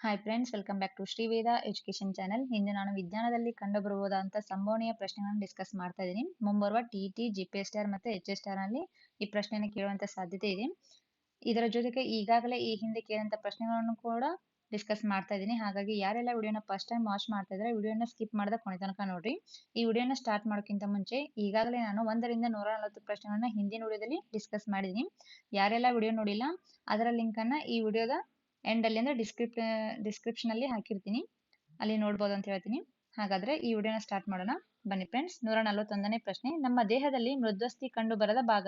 Hi friends welcome back to Shri Veda education channel ಇಂದು ನಾನು ವಿಜ್ಞಾನದಲ್ಲಿ ಕಂಡುಬರುವುದಂತ ಸಂಭವನೀಯ ಪ್ರಶ್ನೆಗಳನ್ನು ಡಿಸ್ಕಸ್ ಮಾಡ್ತಾ ಇದ್ದೀನಿ. ಮುಂಬರುವ T T G P S T R ಮತ್ತು ಎಚ್ ಎಸ್ನಲ್ಲಿ ಈ ಪ್ರಶ್ನೆಯನ್ನು ಕೇಳುವಂತ ಸಾಧ್ಯತೆ ಇದೆ. ಇದರ ಜೊತೆಗೆ ಈಗಾಗಲೇ ಈ ಹಿಂದೆ ಕೇಳಿದಂತ ಪ್ರಶ್ನೆಗಳನ್ನು ಕೂಡ ಡಿಸ್ಕಸ್ ಮಾಡ್ತಾ ಇದ್ದೀನಿ. ಹಾಗಾಗಿ ಯಾರೆಲ್ಲ ವಿಡಿಯೋನ ಫಸ್ಟ್ ಟೈಮ್ ವಾಚ್ ಮಾಡ್ತಾ ಇದ್ರೆ ವಿಡಿಯೋನ ಸ್ಕಿಪ್ ಮಾಡದ ಕೊನೆ ತನಕ ನೋಡ್ರಿ. ಈ ವಿಡಿಯೋನ ಸ್ಟಾರ್ಟ್ ಮಾಡೋಕ್ಕಿಂತ ಮುಂಚೆ ಈಗಾಗಲೇ ನಾನು ಒಂದರಿಂದ ನೂರ ನಲವತ್ತು ಪ್ರಶ್ನೆಗಳನ್ನ ಹಿಂದಿನ ವಿಡಿಯೋದಲ್ಲಿ ಡಿಸ್ಕಸ್ ಮಾಡಿದ್ದೀನಿ. ಯಾರೆಲ್ಲ ವಿಡಿಯೋ ನೋಡಿಲ್ಲ, ಅದರ ಲಿಂಕ್ ಅನ್ನ ಈ ವಿಡಿಯೋದ ಎಂಡ್ ಅಲ್ಲಿ ಅಂದ್ರೆ ಡಿಸ್ಕ್ರಿಪ್ ಡಿಸ್ಕ್ರಿಪ್ಷನ್ ಅಲ್ಲಿ ಹಾಕಿರ್ತೀನಿ. ಅಲ್ಲಿ ನೋಡ್ಬೋದು ಅಂತ ಹೇಳ್ತೀನಿ. ಹಾಗಾದ್ರೆ ಈ ವಿಡಿಯೋನ ಸ್ಟಾರ್ಟ್ ಮಾಡೋಣ. ಬನ್ನಿ ಫ್ರೆಂಡ್ಸ್ ನೂರ ನಲವತ್ತೊಂದನೇ ಪ್ರಶ್ನೆ. ನಮ್ಮ ದೇಹದಲ್ಲಿ ಮೃದ್ವಸ್ಥಿ ಕಂಡು ಬರದ ಭಾಗ.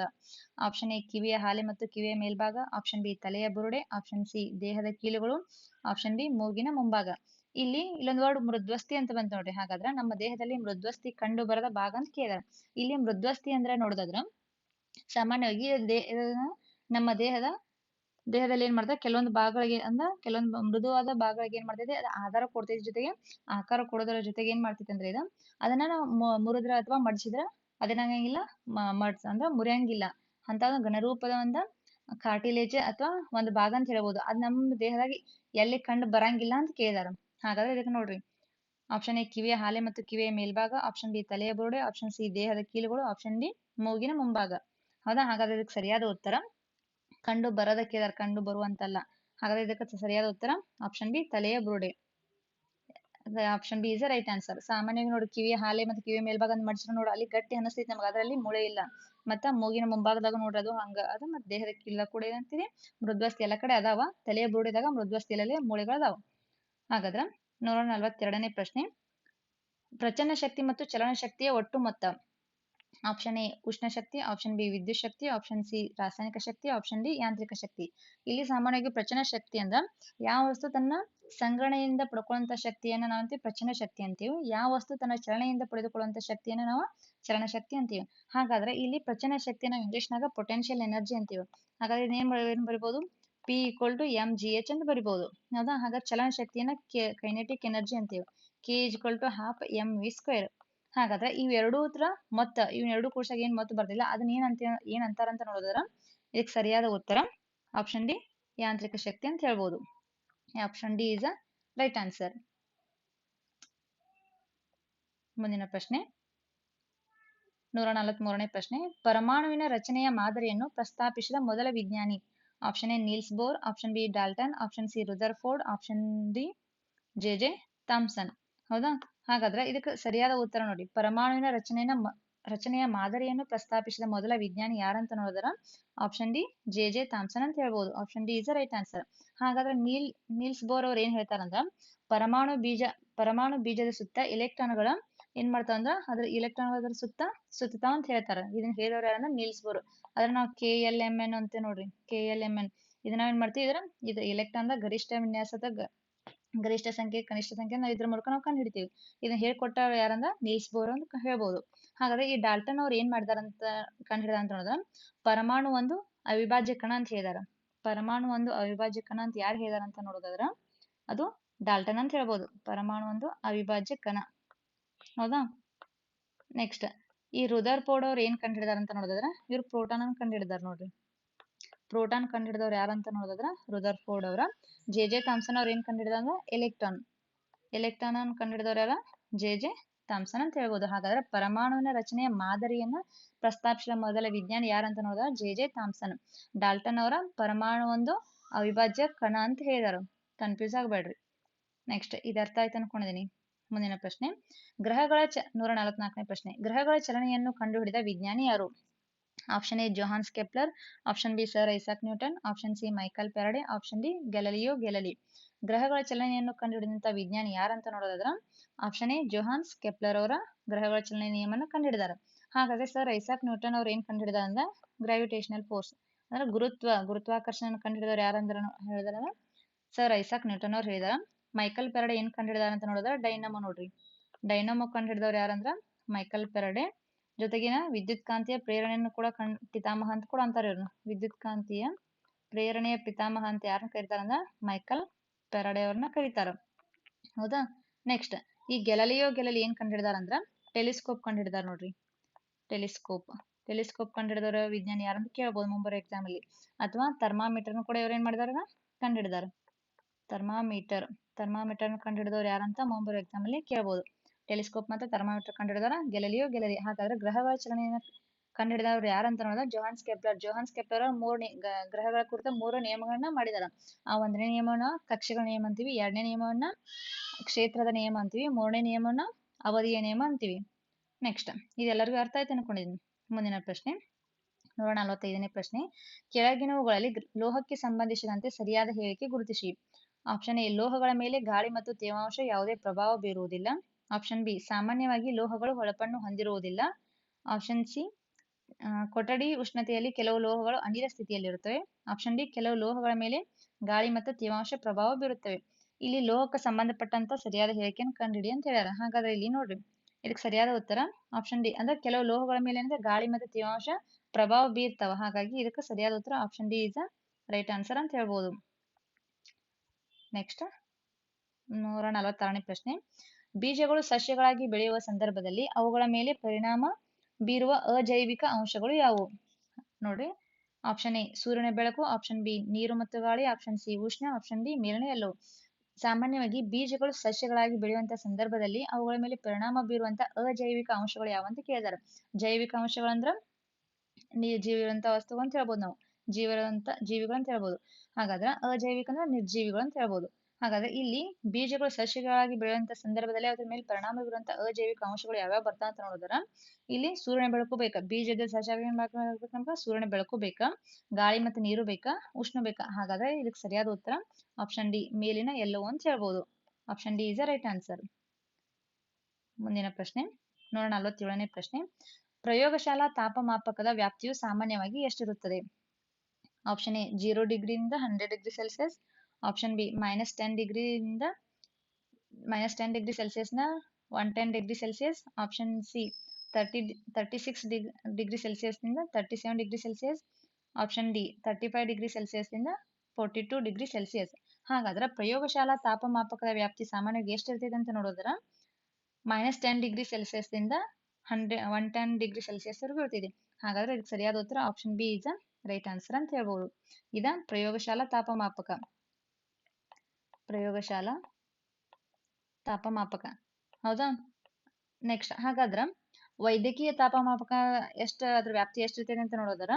ಆಪ್ಷನ್ ಎ ಕಿವಿಯ ಹಾಲೆ ಮತ್ತು ಕಿವಿಯ ಮೇಲ್ಭಾಗ. ಆಪ್ಷನ್ ಬಿ ತಲೆಯ ಬುರುಡೆ. ಆಪ್ಷನ್ ಸಿ ದೇಹದ ಕೀಲುಗಳು. ಆಪ್ಷನ್ ಬಿ ಮೂಗಿನ ಮುಂಭಾಗ. ಇಲ್ಲಿ, ಇಲ್ಲೊಂದು ವರ್ಡ್ ಮೃದ್ವಸ್ಥಿ ಅಂತ ಬಂತು ನೋಡ್ರಿ. ಹಾಗಾದ್ರೆ ನಮ್ಮ ದೇಹದಲ್ಲಿ ಮೃದ್ವಸ್ಥಿ ಕಂಡು ಬರದ ಭಾಗ ಅಂತ ಕೇಳಿದಾರೆ. ಇಲ್ಲಿ ಮೃದ್ವಸ್ಥಿ ಅಂದ್ರೆ ನೋಡೋದಾದ್ರ, ಸಾಮಾನ್ಯವಾಗಿ ನಮ್ಮ ದೇಹದ ದೇಹದಲ್ಲಿ ಏನ್ ಮಾಡ್ತದೆ ಕೆಲವೊಂದು ಭಾಗಗಳಿಗೆ ಅಂದ್ರೆ ಕೆಲವೊಂದು ಮೃದುವಾದ ಭಾಗಗಳಿಗೆ ಏನ್ ಮಾಡ್ತೈತೆ ಅದು ಆಧಾರ ಕೊಡ್ತೈತಿ ಜೊತೆಗೆ ಆಕಾರ ಕೊಡೋದ್ರ ಜೊತೆಗೆ ಏನ್ ಮಾಡ್ತೈತೆ ಅಂದ್ರೆ ಇದು, ಅದನ್ನ ನಾವು ಮುರಿದ್ರ ಅಥವಾ ಮಡಿಸಿದ್ರೆ ಅದೇನಾಗಂಗಿಲ್ಲ ಮಡ್ಸ್ ಅಂದ್ರೆ ಮುರಿಯಂಗಿಲ್ಲ. ಅಂತ ಘನರೂಪದ ಒಂದು ಕಾರ್ಟಿಲೇಜ್ ಅಥವಾ ಒಂದು ಭಾಗ ಅಂತ ಹೇಳ್ಬೋದು. ಅದ್ ನಮ್ಮ ದೇಹದಾಗ ಎಲ್ಲಿ ಕಂಡು ಬರಂಗಿಲ್ಲ ಅಂತ ಕೇಳಿದಾರ. ಹಾಗಾದ್ರೆ ಇದಕ್ಕೆ ನೋಡ್ರಿ ಆಪ್ಷನ್ ಎ ಕಿವಿಯ ಹಾಲೆ ಮತ್ತು ಕಿವಿಯ ಮೇಲ್ಭಾಗ ಆಪ್ಷನ್ ಬಿ ತಲೆಯ ಬುರುಡೆ ಆಪ್ಷನ್ ಸಿ ದೇಹದ ಕೀಲುಗಳು ಆಪ್ಷನ್ ಡಿ ಮೂಗಿನ ಮುಂಭಾಗ. ಹೌದಾ? ಹಾಗಾದ್ರೆ ಇದಕ್ಕೆ ಸರಿಯಾದ ಉತ್ತರ. ಕಂಡು ಬರದ ಕೇಳಿದಾರೆ ಕಂಡು ಬರುವಂತಲ್ಲ. ಹಾಗಾದ್ರೆ ಇದಕ್ಕೆ ಸರಿಯಾದ ಉತ್ತರ ಆಪ್ಷನ್ ಬಿ ತಲೆಯ ಬುರುಡೆ. Option B is right answer ಸಾಮಾನ್ಯವಾಗಿ ನೋಡಿ, ಕಿವಿಯ ಹಾಲೆ ಮತ್ತು ಕಿವಿಯ ಮೇಲ್ಭಾಗ ಮಡಿಸಿದ್ರೆ ನೋಡಿ, ಅಲ್ಲಿ ಗಟ್ಟಿ ಅನಿಸ್ತೈತಿ ನಮ್ಗೆ, ಅದರಲ್ಲಿ ಮೂಳೆ ಇಲ್ಲ. ಮತ್ತ ಮೂಗಿನ ಮುಂಭಾಗದಾಗ ನೋಡ್ರಿ, ಅದು ಹಂಗ, ಅದು ಮತ್ತೆ ದೇಹದ ಕಿಲ್ಲ ಕೂಡ ಏನಂತಿದೆ ಮೃದ್ವಸ್ಥಿ ಎಲ್ಲ ಕಡೆ ಅದಾವ, ತಲೆಯ ಬುರುಡೆದಾಗ ಮೃದ್ವಸ್ಥಿಯಲ್ಲಿ ಮೂಳೆಗಳು ಅದಾವ. ಹಾಗಾದ್ರ ನೂರ ನಲ್ವತ್ತೆರಡನೇ ಪ್ರಶ್ನೆ. ಪ್ರಚನ್ನ ಶಕ್ತಿ ಮತ್ತು ಚಲನ ಶಕ್ತಿಯ ಒಟ್ಟು ಮೊತ್ತ. ಆಪ್ಷನ್ ಎ ಉಷ್ಣ ಶಕ್ತಿ ಆಪ್ಷನ್ ಬಿ ವಿದ್ಯುತ್ ಶಕ್ತಿ ಆಪ್ಷನ್ ಸಿ ರಾಸಾಯನಿಕ ಶಕ್ತಿ. ಆಪ್ಷನ್ ಡಿ ಯಾಂತ್ರಿಕ ಶಕ್ತಿ. ಇಲ್ಲಿ ಸಾಮಾನ್ಯವಾಗಿ ಪ್ರಚನ ಶಕ್ತಿ ಅಂದ್ರ ಯಾವ ವಸ್ತು ತನ್ನ ಸಂಗ್ರಹಣೆಯಿಂದ ಪಡ್ಕೊಳ್ಳುವಂತ ಶಕ್ತಿಯನ್ನ ನಾವು ಅಂತೀವಿ ಪ್ರಚನ ಶಕ್ತಿ ಅಂತೀವಿ. ಯಾವ ವಸ್ತು ತನ್ನ ಚಲನೆಯಿಂದ ಪಡೆದುಕೊಳ್ಳುವಂತ ಶಕ್ತಿಯನ್ನ ನಾವು ಚಲನ ಶಕ್ತಿ ಅಂತೀವಿ. ಹಾಗಾದ್ರೆ ಇಲ್ಲಿ ಪ್ರಚನ ಶಕ್ತಿ ನಾವು ಇಂಗ್ಲಿಷ್ನಾಗ ಪೊಟೆನ್ಶಿಯಲ್ ಎನರ್ಜಿ ಅಂತೀವಿ. ಹಾಗಾದ್ರೆ ಬರಿ- ಏನ್ ಬರಿಬಹುದು P equal to M G H ಅಂತ ಬರಿಬಹುದು ಹೌದಾ? ಹಾಗಾದ್ರೆ ಚಲನ ಶಕ್ತಿಯನ್ನ ಕೈನೆಟಿಕ್ ಎನರ್ಜಿ ಅಂತೀವಿ. K is equal to half M V square ಹಾಗಾದ್ರೆ ಇವೆರಡೂ ಉತ್ತರ ಮೊತ್ತ ಇವೆರಡು ಕೋಶಾಗ ಏನ್ ಮೊತ್ತ ಬರ್ತಿಲ್ಲ ಅದನ್ನ ಏನ್ ಅಂತ ಏನ್ ಅಂತಾರಂತ ನೋಡಿದ್ರ ಇದಕ್ಕೆ ಸರಿಯಾದ ಉತ್ತರ ಆಪ್ಷನ್ ಡಿ ಯಾಂತ್ರಿಕ ಶಕ್ತಿ ಅಂತ ಹೇಳ್ಬೋದು. Option D is a right answer ಮುಂದಿನ ಪ್ರಶ್ನೆ. ನೂರ ನಲವತ್ಮೂರನೇ ಪ್ರಶ್ನೆ. ಪರಮಾಣುವಿನ ರಚನೆಯ ಮಾದರಿಯನ್ನು ಪ್ರಸ್ತಾಪಿಸಿದ ಮೊದಲ ವಿಜ್ಞಾನಿ. Option A Niels Bohr option B Dalton option C Rutherford option D J J Thomson ಹೌದಾ? ಹಾಗಾದ್ರೆ ಇದಕ್ಕೆ ಸರಿಯಾದ ಉತ್ತರ ನೋಡಿ. ಪರಮಾಣುವಿನ ರಚನೆಯನ್ನ ರಚನೆಯ ಮಾದರಿಯನ್ನು ಪ್ರಸ್ತಾಪಿಸಿದ ಮೊದಲ ವಿಜ್ಞಾನಿ ಯಾರಂತ ನೋಡಿದ್ರ? Option D J J Thomson ಅಂತ ಹೇಳ್ಬೋದು. Option D is right answer ಹಾಗಾದ್ರೆ ನೀಲ್, ನೀಲ್ಸ್ ಬೋರ್ ಅವ್ರು ಏನ್ ಹೇಳ್ತಾರಂದ್ರ? ಪರಮಾಣು ಬೀಜ, ಪರಮಾಣು ಬೀಜದ ಸುತ್ತ ಇಲೆಕ್ಟ್ರಾನ್ಗಳ ಏನ್ ಮಾಡ್ತಾವಂದ್ರ ಅದ್ರ? ಅದ್ರ ಸುತ್ತ ಸುತ್ತಾವ ಅಂತ ಹೇಳ್ತಾರ. ಇದನ್ನ ಹೇಳಿದವ್ರು ಯಾರಂದ್ರ? Niels Bohr. ಅದ್ರ ನಾವು ಕೆ ಎಲ್ ಎಂ ಎನ್ ಅಂತ ನೋಡ್ರಿ. ಕೆ ಎಲ್ ಎಂ ಎನ್ ಇದನ್ನ ಏನ್ ಮಾಡ್ತೀವಿ ಇದ್ರ? ಇದು ಎಲೆಕ್ಟ್ರಾನ್ ದ ಗರಿಷ್ಠ ವಿನ್ಯಾಸದ ಗರಿಷ್ಠ ಸಂಖ್ಯೆ, ಕನಿಷ್ಠ ಸಂಖ್ಯೆ ನಾವು ಇದ್ರ ಮೂಲಕ ನಾವು ಕಂಡುಹಿಡಿತೀವಿ. ಇದನ್ನ ಹೇಳ್ಕೊಟ್ಟ ಯಾರಂದ್ರ? ನೀಲ್ಸ್ ಬೋರ್ ಅಂತ ಹೇಳ್ಬೋದು. ಹಾಗಾದ್ರೆ ಈ ಡಾಲ್ಟನ್ ಅವ್ರು ಏನ್ ಕಂಡು ಕಂಡುಹಿಡಿದ ಅಂತ ನೋಡಿದ್ರ, ಪರಮಾಣು ಒಂದು ಅವಿಭಾಜ್ಯ ಕಣ ಅಂತ ಹೇಳಿದಾರ ಪರಮಾಣು ಒಂದು ಅವಿಭಾಜ್ಯ ಕಣ ಅಂತ ಯಾರು ಹೇಳಿದಾರ ಅಂತ ನೋಡೋದಾದ್ರ, ಅದು ಡಾಲ್ಟನ್ ಅಂತ ಹೇಳ್ಬೋದು. ಪರಮಾಣು ಒಂದು ಅವಿಭಾಜ್ಯ ಕಣ. ಹೌದಾ? ನೆಕ್ಸ್ಟ್ ಈ ರುದರ್ ಪೋಡ್ ಅವ್ರು ಏನ್ ಕಂಡುಹಿಡಿದಾರ ಅಂತ ನೋಡಿದ್ರ ಇವ್ರು ಪ್ರೋಟಾನ್ ಅನ್ನು ಕಂಡುಹಿಡಿದಾರ ನೋಡ್ರಿ. ಪ್ರೋಟಾನ್ ಕಂಡುಹಿಡಿದವ್ರು ಯಾರಂತ ನೋಡಿದ್ರ ರುದರ್ಫೋರ್ಡ್ ಅವರ. ಜೆ ಜೆ ಥಾಮ್ಸನ್ ಅವ್ರು ಏನ್ ಅಂದ್ರೆ ಎಲೆಕ್ಟ್ರಾನ್. ಎಲೆಕ್ಟ್ರಾನ್ ಅನ್ನು ಕಂಡುಹಿಡಿದವ್ರು ಯಾರ? ಜೆ ಜೆ ಥಾಮ್ಸನ್ ಅಂತ ಹೇಳ್ಬೋದು. ಹಾಗಾದ್ರೆ ಪರಮಾಣುವಿನ ರಚನೆಯ ಮಾದರಿಯನ್ನ ಪ್ರಸ್ತಾಪಿಸಿದ ಮೊದಲ ವಿಜ್ಞಾನಿ ಯಾರಂತ ನೋಡಿದ್ರ ಜೆ ಜೆ ಥಾಮ್ಸನ್. ಡಾಲ್ಟನ್ ಅವರ ಪರಮಾಣು ಒಂದು ಅವಿಭಾಜ್ಯ ಕಣ ಅಂತ ಹೇಳಿದಾರು. ಕನ್ಫ್ಯೂಸ್ ಆಗ್ಬೇಡ್ರಿ. ನೆಕ್ಸ್ಟ್ ಇದು ಅರ್ಥ ಆಯ್ತು ಅನ್ಕೊಂಡಿದೀನಿ. ಮುಂದಿನ ಪ್ರಶ್ನೆ. ಗ್ರಹಗಳ ಚ ನೂರ ನಲವತ್ನಾಲ್ಕನೇ ಪ್ರಶ್ನೆ. ಗ್ರಹಗಳ ಚಲನೆಯನ್ನು ಕಂಡುಹಿಡಿದ ವಿಜ್ಞಾನಿ ಯಾರು? Option A Johannes Kepler option B sir Isaac Newton option C Michael Faraday option D Galileo Galilei ಗ್ರಹಗಳ ಚಲನೆಯನ್ನು ಕಂಡುಹಿಡಿದಂತ ವಿಜ್ಞಾನಿ ಯಾರಂತ ನೋಡೋದಾದ್ರ? ಆಪ್ಷನ್ ಎ ಜೊಹಾನ್ಸ್ ಕೆಪ್ಲರ್ ಅವರ ಗ್ರಹಗಳ ಚಲನೆ ನಿಯಮನ ಕಂಡಿಡಿದಾರ ಹಾಗಾದ್ರೆ ಸರ್ ಐಸಾಕ್ ನ್ಯೂಟನ್ ಅವ್ರು ಏನ್ ಕಂಡುಹಿಡಿದ ಅಂದ್ರೆ? ಗ್ರಾವಿಟೇಷನಲ್ ಫೋರ್ಸ್ ಅಂದ್ರೆ ಗುರುತ್ವ ಗುರುತ್ವಾಕರ್ಷಣೆ ಕಂಡುಹಿಡಿದವ್ರು ಯಾರಂದ್ರ ಹೇಳಿದಾರ ಸರ್ ಐಸಾಕ್ ನ್ಯೂಟನ್ ಅವ್ರು ಹೇಳಿದಾರ. ಮೈಕಲ್ ಪೆರಡೆ ಏನ್ ಕಂಡುಹಿಡಿದಾರ ಅಂತ ನೋಡಿದ್ರೆ ಡೈನಮೋ ನೋಡ್ರಿ. ಡೈನಮೋ ಕಂಡುಹಿಡಿದವ್ರು ಯಾರಂದ್ರ ಮೈಕಲ್ ಪೆರಡೆ ಜೊತೆಗಿನ ವಿದ್ಯುತ್ ಕಾಂತಿಯ ಪ್ರೇರಣೆಯನ್ನು ಕೂಡ ಕಣ್ ಪಿತಾಮಹ ಅಂತ ಕೂಡ ಅಂತಾರೆ ಇವ್ರನ್ನ ವಿದ್ಯುತ್ ಕಾಂತಿಯ ಪ್ರೇರಣೆಯ ಪಿತಾಮಹ ಅಂತ ಯಾರನ್ನ ಕರೀತಾರ ಅಂದ್ರ ಮೈಕಲ್ ಪೆರಡೆ ಅವ್ರನ್ನ ಕರೀತಾರ. ಹೌದಾ? ನೆಕ್ಸ್ಟ್, ಈ ಗೆಲಲಿಯೋ ಗೆಲಲಿ ಏನ್ ಕಂಡುಹಿಡಿದಾರ ಅಂದ್ರ ಟೆಲಿಸ್ಕೋಪ್ ಕಂಡುಹಿಡಿದಾರ ನೋಡ್ರಿ. ಟೆಲಿಸ್ಕೋಪ್. ಟೆಲಿಸ್ಕೋಪ್ ಕಂಡುಹಿಡಿದವರ ವಿಜ್ಞಾನ ಯಾರಂತ ಕೇಳ್ಬೋದು ಮುಂಬರೋ ಎಕ್ಸಾಮ್ ಅಲ್ಲಿ. ಅಥವಾ ಥರ್ಮಾಮೀಟರ್ ಕೂಡ ಇವ್ರು ಏನ್ ಮಾಡಿದಾರ ಕಂಡುಹಿಡಿದಾರ ಥರ್ಮಾಮೀಟರ್. ಥರ್ಮಾಮೀಟರ್ ಕಂಡುಹಿಡಿದವರು ಯಾರಂತ ಮುಂಬರ ಎಕ್ಸಾಮ್ ಅಲ್ಲಿ ಕೇಳಬಹುದು ಟೆಲಿಸ್ಕೋಪ್ ಮತ್ತು ಥರ್ಮಾಮೀಟರ್ ಕಂಡುಹಿಡಿದವರ? ಗೆಲಲಿಯೋ ಗೆಲಲಿ? ಹಾಗಾದ್ರೆ ಗ್ರಹಗಳ ಚಲನೆಯನ್ನು ಕಂಡುಹಿಡಿದವರು ಯಾರಂತ ನೋಡಿದ್ರೆ ಜೋಹಾನ್ಸ್ ಕೆಪ್ಲರ್. ಜೋಹಾನ್ಸ್ ಕೆಪ್ಲರ್ ಮೂರು ಗ್ರಹಗಳ ಕುರಿತ ಮೂರು ನಿಯಮಗಳನ್ನ ಮಾಡಿದಾರ. ಆ ಒಂದನೇ ನಿಯಮವನ್ನ ಕಕ್ಷೆಗಳ ನಿಯಮ ಅಂತೀವಿ, ಎರಡನೇ ನಿಯಮವನ್ನ ಕ್ಷೇತ್ರದ ನಿಯಮ ಅಂತೀವಿ, ಮೂರನೇ ನಿಯಮವನ್ನ ಅವಧಿಯ ನಿಯಮ ಅಂತೀವಿ. ನೆಕ್ಸ್ಟ್ ಇದೆಲ್ಲರಿಗೂ ಅರ್ಥ ಆಯ್ತು ಅನ್ಕೊಂಡಿದ್ದೀನಿ ಮುಂದಿನ ಪ್ರಶ್ನೆ. ನೂರ ನಲವತ್ತೈದನೇ ಪ್ರಶ್ನೆ. ಕೆಳಗಿನವುಗಳಲ್ಲಿ ಲೋಹಕ್ಕೆ ಸಂಬಂಧಿಸಿದಂತೆ ಸರಿಯಾದ ಹೇಳಿಕೆ ಗುರುತಿಸಿ. ಆಪ್ಷನ್ ಎ, ಲೋಹಗಳ ಮೇಲೆ ಗಾಳಿ ಮತ್ತು ತೇವಾಂಶ ಯಾವುದೇ ಪ್ರಭಾವ ಬೀರುವುದಿಲ್ಲ. ಆಪ್ಷನ್ ಬಿ ಸಾಮಾನ್ಯವಾಗಿ ಲೋಹಗಳು ಹೊಳಪನ್ನು ಹೊಂದಿರುವುದಿಲ್ಲ. ಆಪ್ಷನ್ ಸಿ ಕೊಠಡಿ ಉಷ್ಣತೆಯಲ್ಲಿ ಕೆಲವು ಲೋಹಗಳು ಅನಿಲ ಸ್ಥಿತಿಯಲ್ಲಿರುತ್ತವೆ. ಆಪ್ಷನ್ ಡಿ ಕೆಲವು ಲೋಹಗಳ ಮೇಲೆ ಗಾಳಿ ಮತ್ತು ತೇವಾಂಶ ಪ್ರಭಾವ ಬೀರುತ್ತವೆ. ಇಲ್ಲಿ ಲೋಹಕ್ಕೆ ಸಂಬಂಧಪಟ್ಟಂತ ಸರಿಯಾದ ಹೇಳಿಕೆಯನ್ನು ಕಂಡುಹಿಡಿ ಅಂತ ಹೇಳ್ಯಾರ. ಹಾಗಾದ್ರೆ ಇಲ್ಲಿ ನೋಡ್ರಿ. ಇದಕ್ಕೆ ಸರಿಯಾದ ಉತ್ತರ. ಆಪ್ಷನ್ ಡಿ ಅಂದ್ರೆ ಕೆಲವು ಲೋಹಗಳ ಮೇಲೆ ಅಂದ್ರೆ ಗಾಳಿ ಮತ್ತು ತೇವಾಂಶ ಪ್ರಭಾವ ಬೀರ್ತಾವ. ಹಾಗಾಗಿ ಇದಕ್ಕೆ ಸರಿಯಾದ ಉತ್ತರ option D is right answer ಅಂತ ಹೇಳ್ಬೋದು. ನೆಕ್ಸ್ಟ್ ನೂರ ನಲವತ್ತಾರನೇ ಪ್ರಶ್ನೆ. ಬೀಜಗಳು ಸಸ್ಯಗಳಾಗಿ ಬೆಳೆಯುವ ಸಂದರ್ಭದಲ್ಲಿ ಅವುಗಳ ಮೇಲೆ ಪರಿಣಾಮ ಬೀರುವ ಅಜೈವಿಕ ಅಂಶಗಳು ಯಾವುವು? ನೋಡ್ರಿ ಆಪ್ಷನ್ ಎ ಸೂರ್ಯನ ಬೆಳಕು ಆಪ್ಷನ್ ಬಿ ನೀರು ಮತ್ತು ಗಾಳಿ ಆಪ್ಷನ್ ಸಿ ಉಷ್ಣ ಆಪ್ಷನ್ ಡಿ ಮೇಲನೆ ಎಲ್ಲವು. ಸಾಮಾನ್ಯವಾಗಿ ಬೀಜಗಳು ಸಸ್ಯಗಳಾಗಿ ಬೆಳೆಯುವಂತ ಸಂದರ್ಭದಲ್ಲಿ ಅವುಗಳ ಮೇಲೆ ಪರಿಣಾಮ ಬೀರುವಂತ ಅಜೈವಿಕ ಅಂಶಗಳು ಯಾವಂತ ಕೇಳಿದಾರೆ. ಜೈವಿಕ ಅಂಶಗಳಂದ್ರ ಜೀವಿರಂತ ವಸ್ತುಗಳು ಅಂತ ಹೇಳ್ಬೋದು ನಾವು. ಜೀವಿರಂತ ಜೀವಿಗಳು ಅಂತ ಹೇಳ್ಬೋದು. ಹಾಗಾದ್ರೆ ಅಜೈವಿಕ ಅಂದ್ರೆ ನಿರ್ಜೀವಿಗಳು ಅಂತ ಹೇಳ್ಬೋದು. ಹಾಗಾದ್ರೆ ಇಲ್ಲಿ ಬೀಜಗಳು ಸಸ್ಯಗಳಾಗಿ ಬೆಳೆಯುವಂತ ಸಂದರ್ಭದಲ್ಲಿ ಅದ್ರ ಮೇಲೆ ಪರಿಣಾಮ ಬೀರುವಂತ ಅಜೈವಿಕ ಅಂಶಗಳು ಯಾವ್ಯಾವ ಬರ್ತಾವ ಅಂತ ನೋಡಿದ್ರ? ಇಲ್ಲಿ ಸೂರ್ಯನ ಬೆಳಕು ಬೇಕಾ? ಬೀಜದ ನಮ್ಗೆ? ಸೂರ್ಯನ ಬೆಳಕು ಬೇಕಾ? ಗಾಳಿ ಮತ್ತೆ ನೀರು ಬೇಕಾ? ಉಷ್ಣ ಬೇಕಾ? ಹಾಗಾದ್ರೆ ಇದಕ್ಕೆ ಸರಿಯಾದ ಉತ್ತರ ಆಪ್ಷನ್ ಡಿ ಮೇಲಿನ ಎಲ್ಲವೂ ಅಂತ ಹೇಳ್ಬಹುದು option D is a right answer ಮುಂದಿನ ಪ್ರಶ್ನೆ, ನೂರ ನಲವತ್ತೇಳನೇ ಪ್ರಶ್ನೆ. ಪ್ರಯೋಗಶಾಲಾ ತಾಪಮಾಪಕದ ವ್ಯಾಪ್ತಿಯು ಸಾಮಾನ್ಯವಾಗಿ ಎಷ್ಟಿರುತ್ತದೆ? Option A zero ಡಿಗ್ರಿಯಿಂದ hundred degree Celsius option B minus ten ಡಿಗ್ರಿಯಿಂದ minus ten degree ಸೆಲ್ಸಿಯಸ್ನ one ten degree Celsius option C thirty thirty six degree ಸೆಲ್ಸಿಯಸ್ನಿಂದ thirty seven degree Celsius option D thirty five degree ಸೆಲ್ಸಿಯಸ್ನಿಂದ forty two degree Celsius ಹಾಗಾದ್ರೆ ಪ್ರಯೋಗಶಾಲಾ ತಾಪಮಾಪಕದ ವ್ಯಾಪ್ತಿ ಸಾಮಾನ್ಯವಾಗಿ ಎಷ್ಟಿರ್ತೈತೆ ಅಂತ ನೋಡೋದ್ರ minus ten degree ಸೆಲ್ಸಿಯಸ್ನಿಂದ hundred one ten degree Celsius ವರೆಗೂ ಇರ್ತಿದೆ ಹಾಗಾದ್ರೆ ಇದಕ್ಕೆ ಸರಿಯಾದ ಉತ್ತರ option B is right answer ಅಂತ ಹೇಳ್ಬೋದು. ಇದ ಪ್ರಯೋಗಶಾಲಾ ತಾಪಮಾಪಕ. ಪ್ರಯೋಗಶಾಲಾ ತಾಪಮಾಪಕ. ಹೌದಾ? ನೆಕ್ಸ್ಟ್ ಹಾಗಾದ್ರ ವೈದ್ಯಕೀಯ ತಾಪಮಾಪಕ ಎಷ್ಟು, ಅದ್ರ ವ್ಯಾಪ್ತಿ ಎಷ್ಟಿರ್ತೈತೆ ಅಂತ ನೋಡೋದರ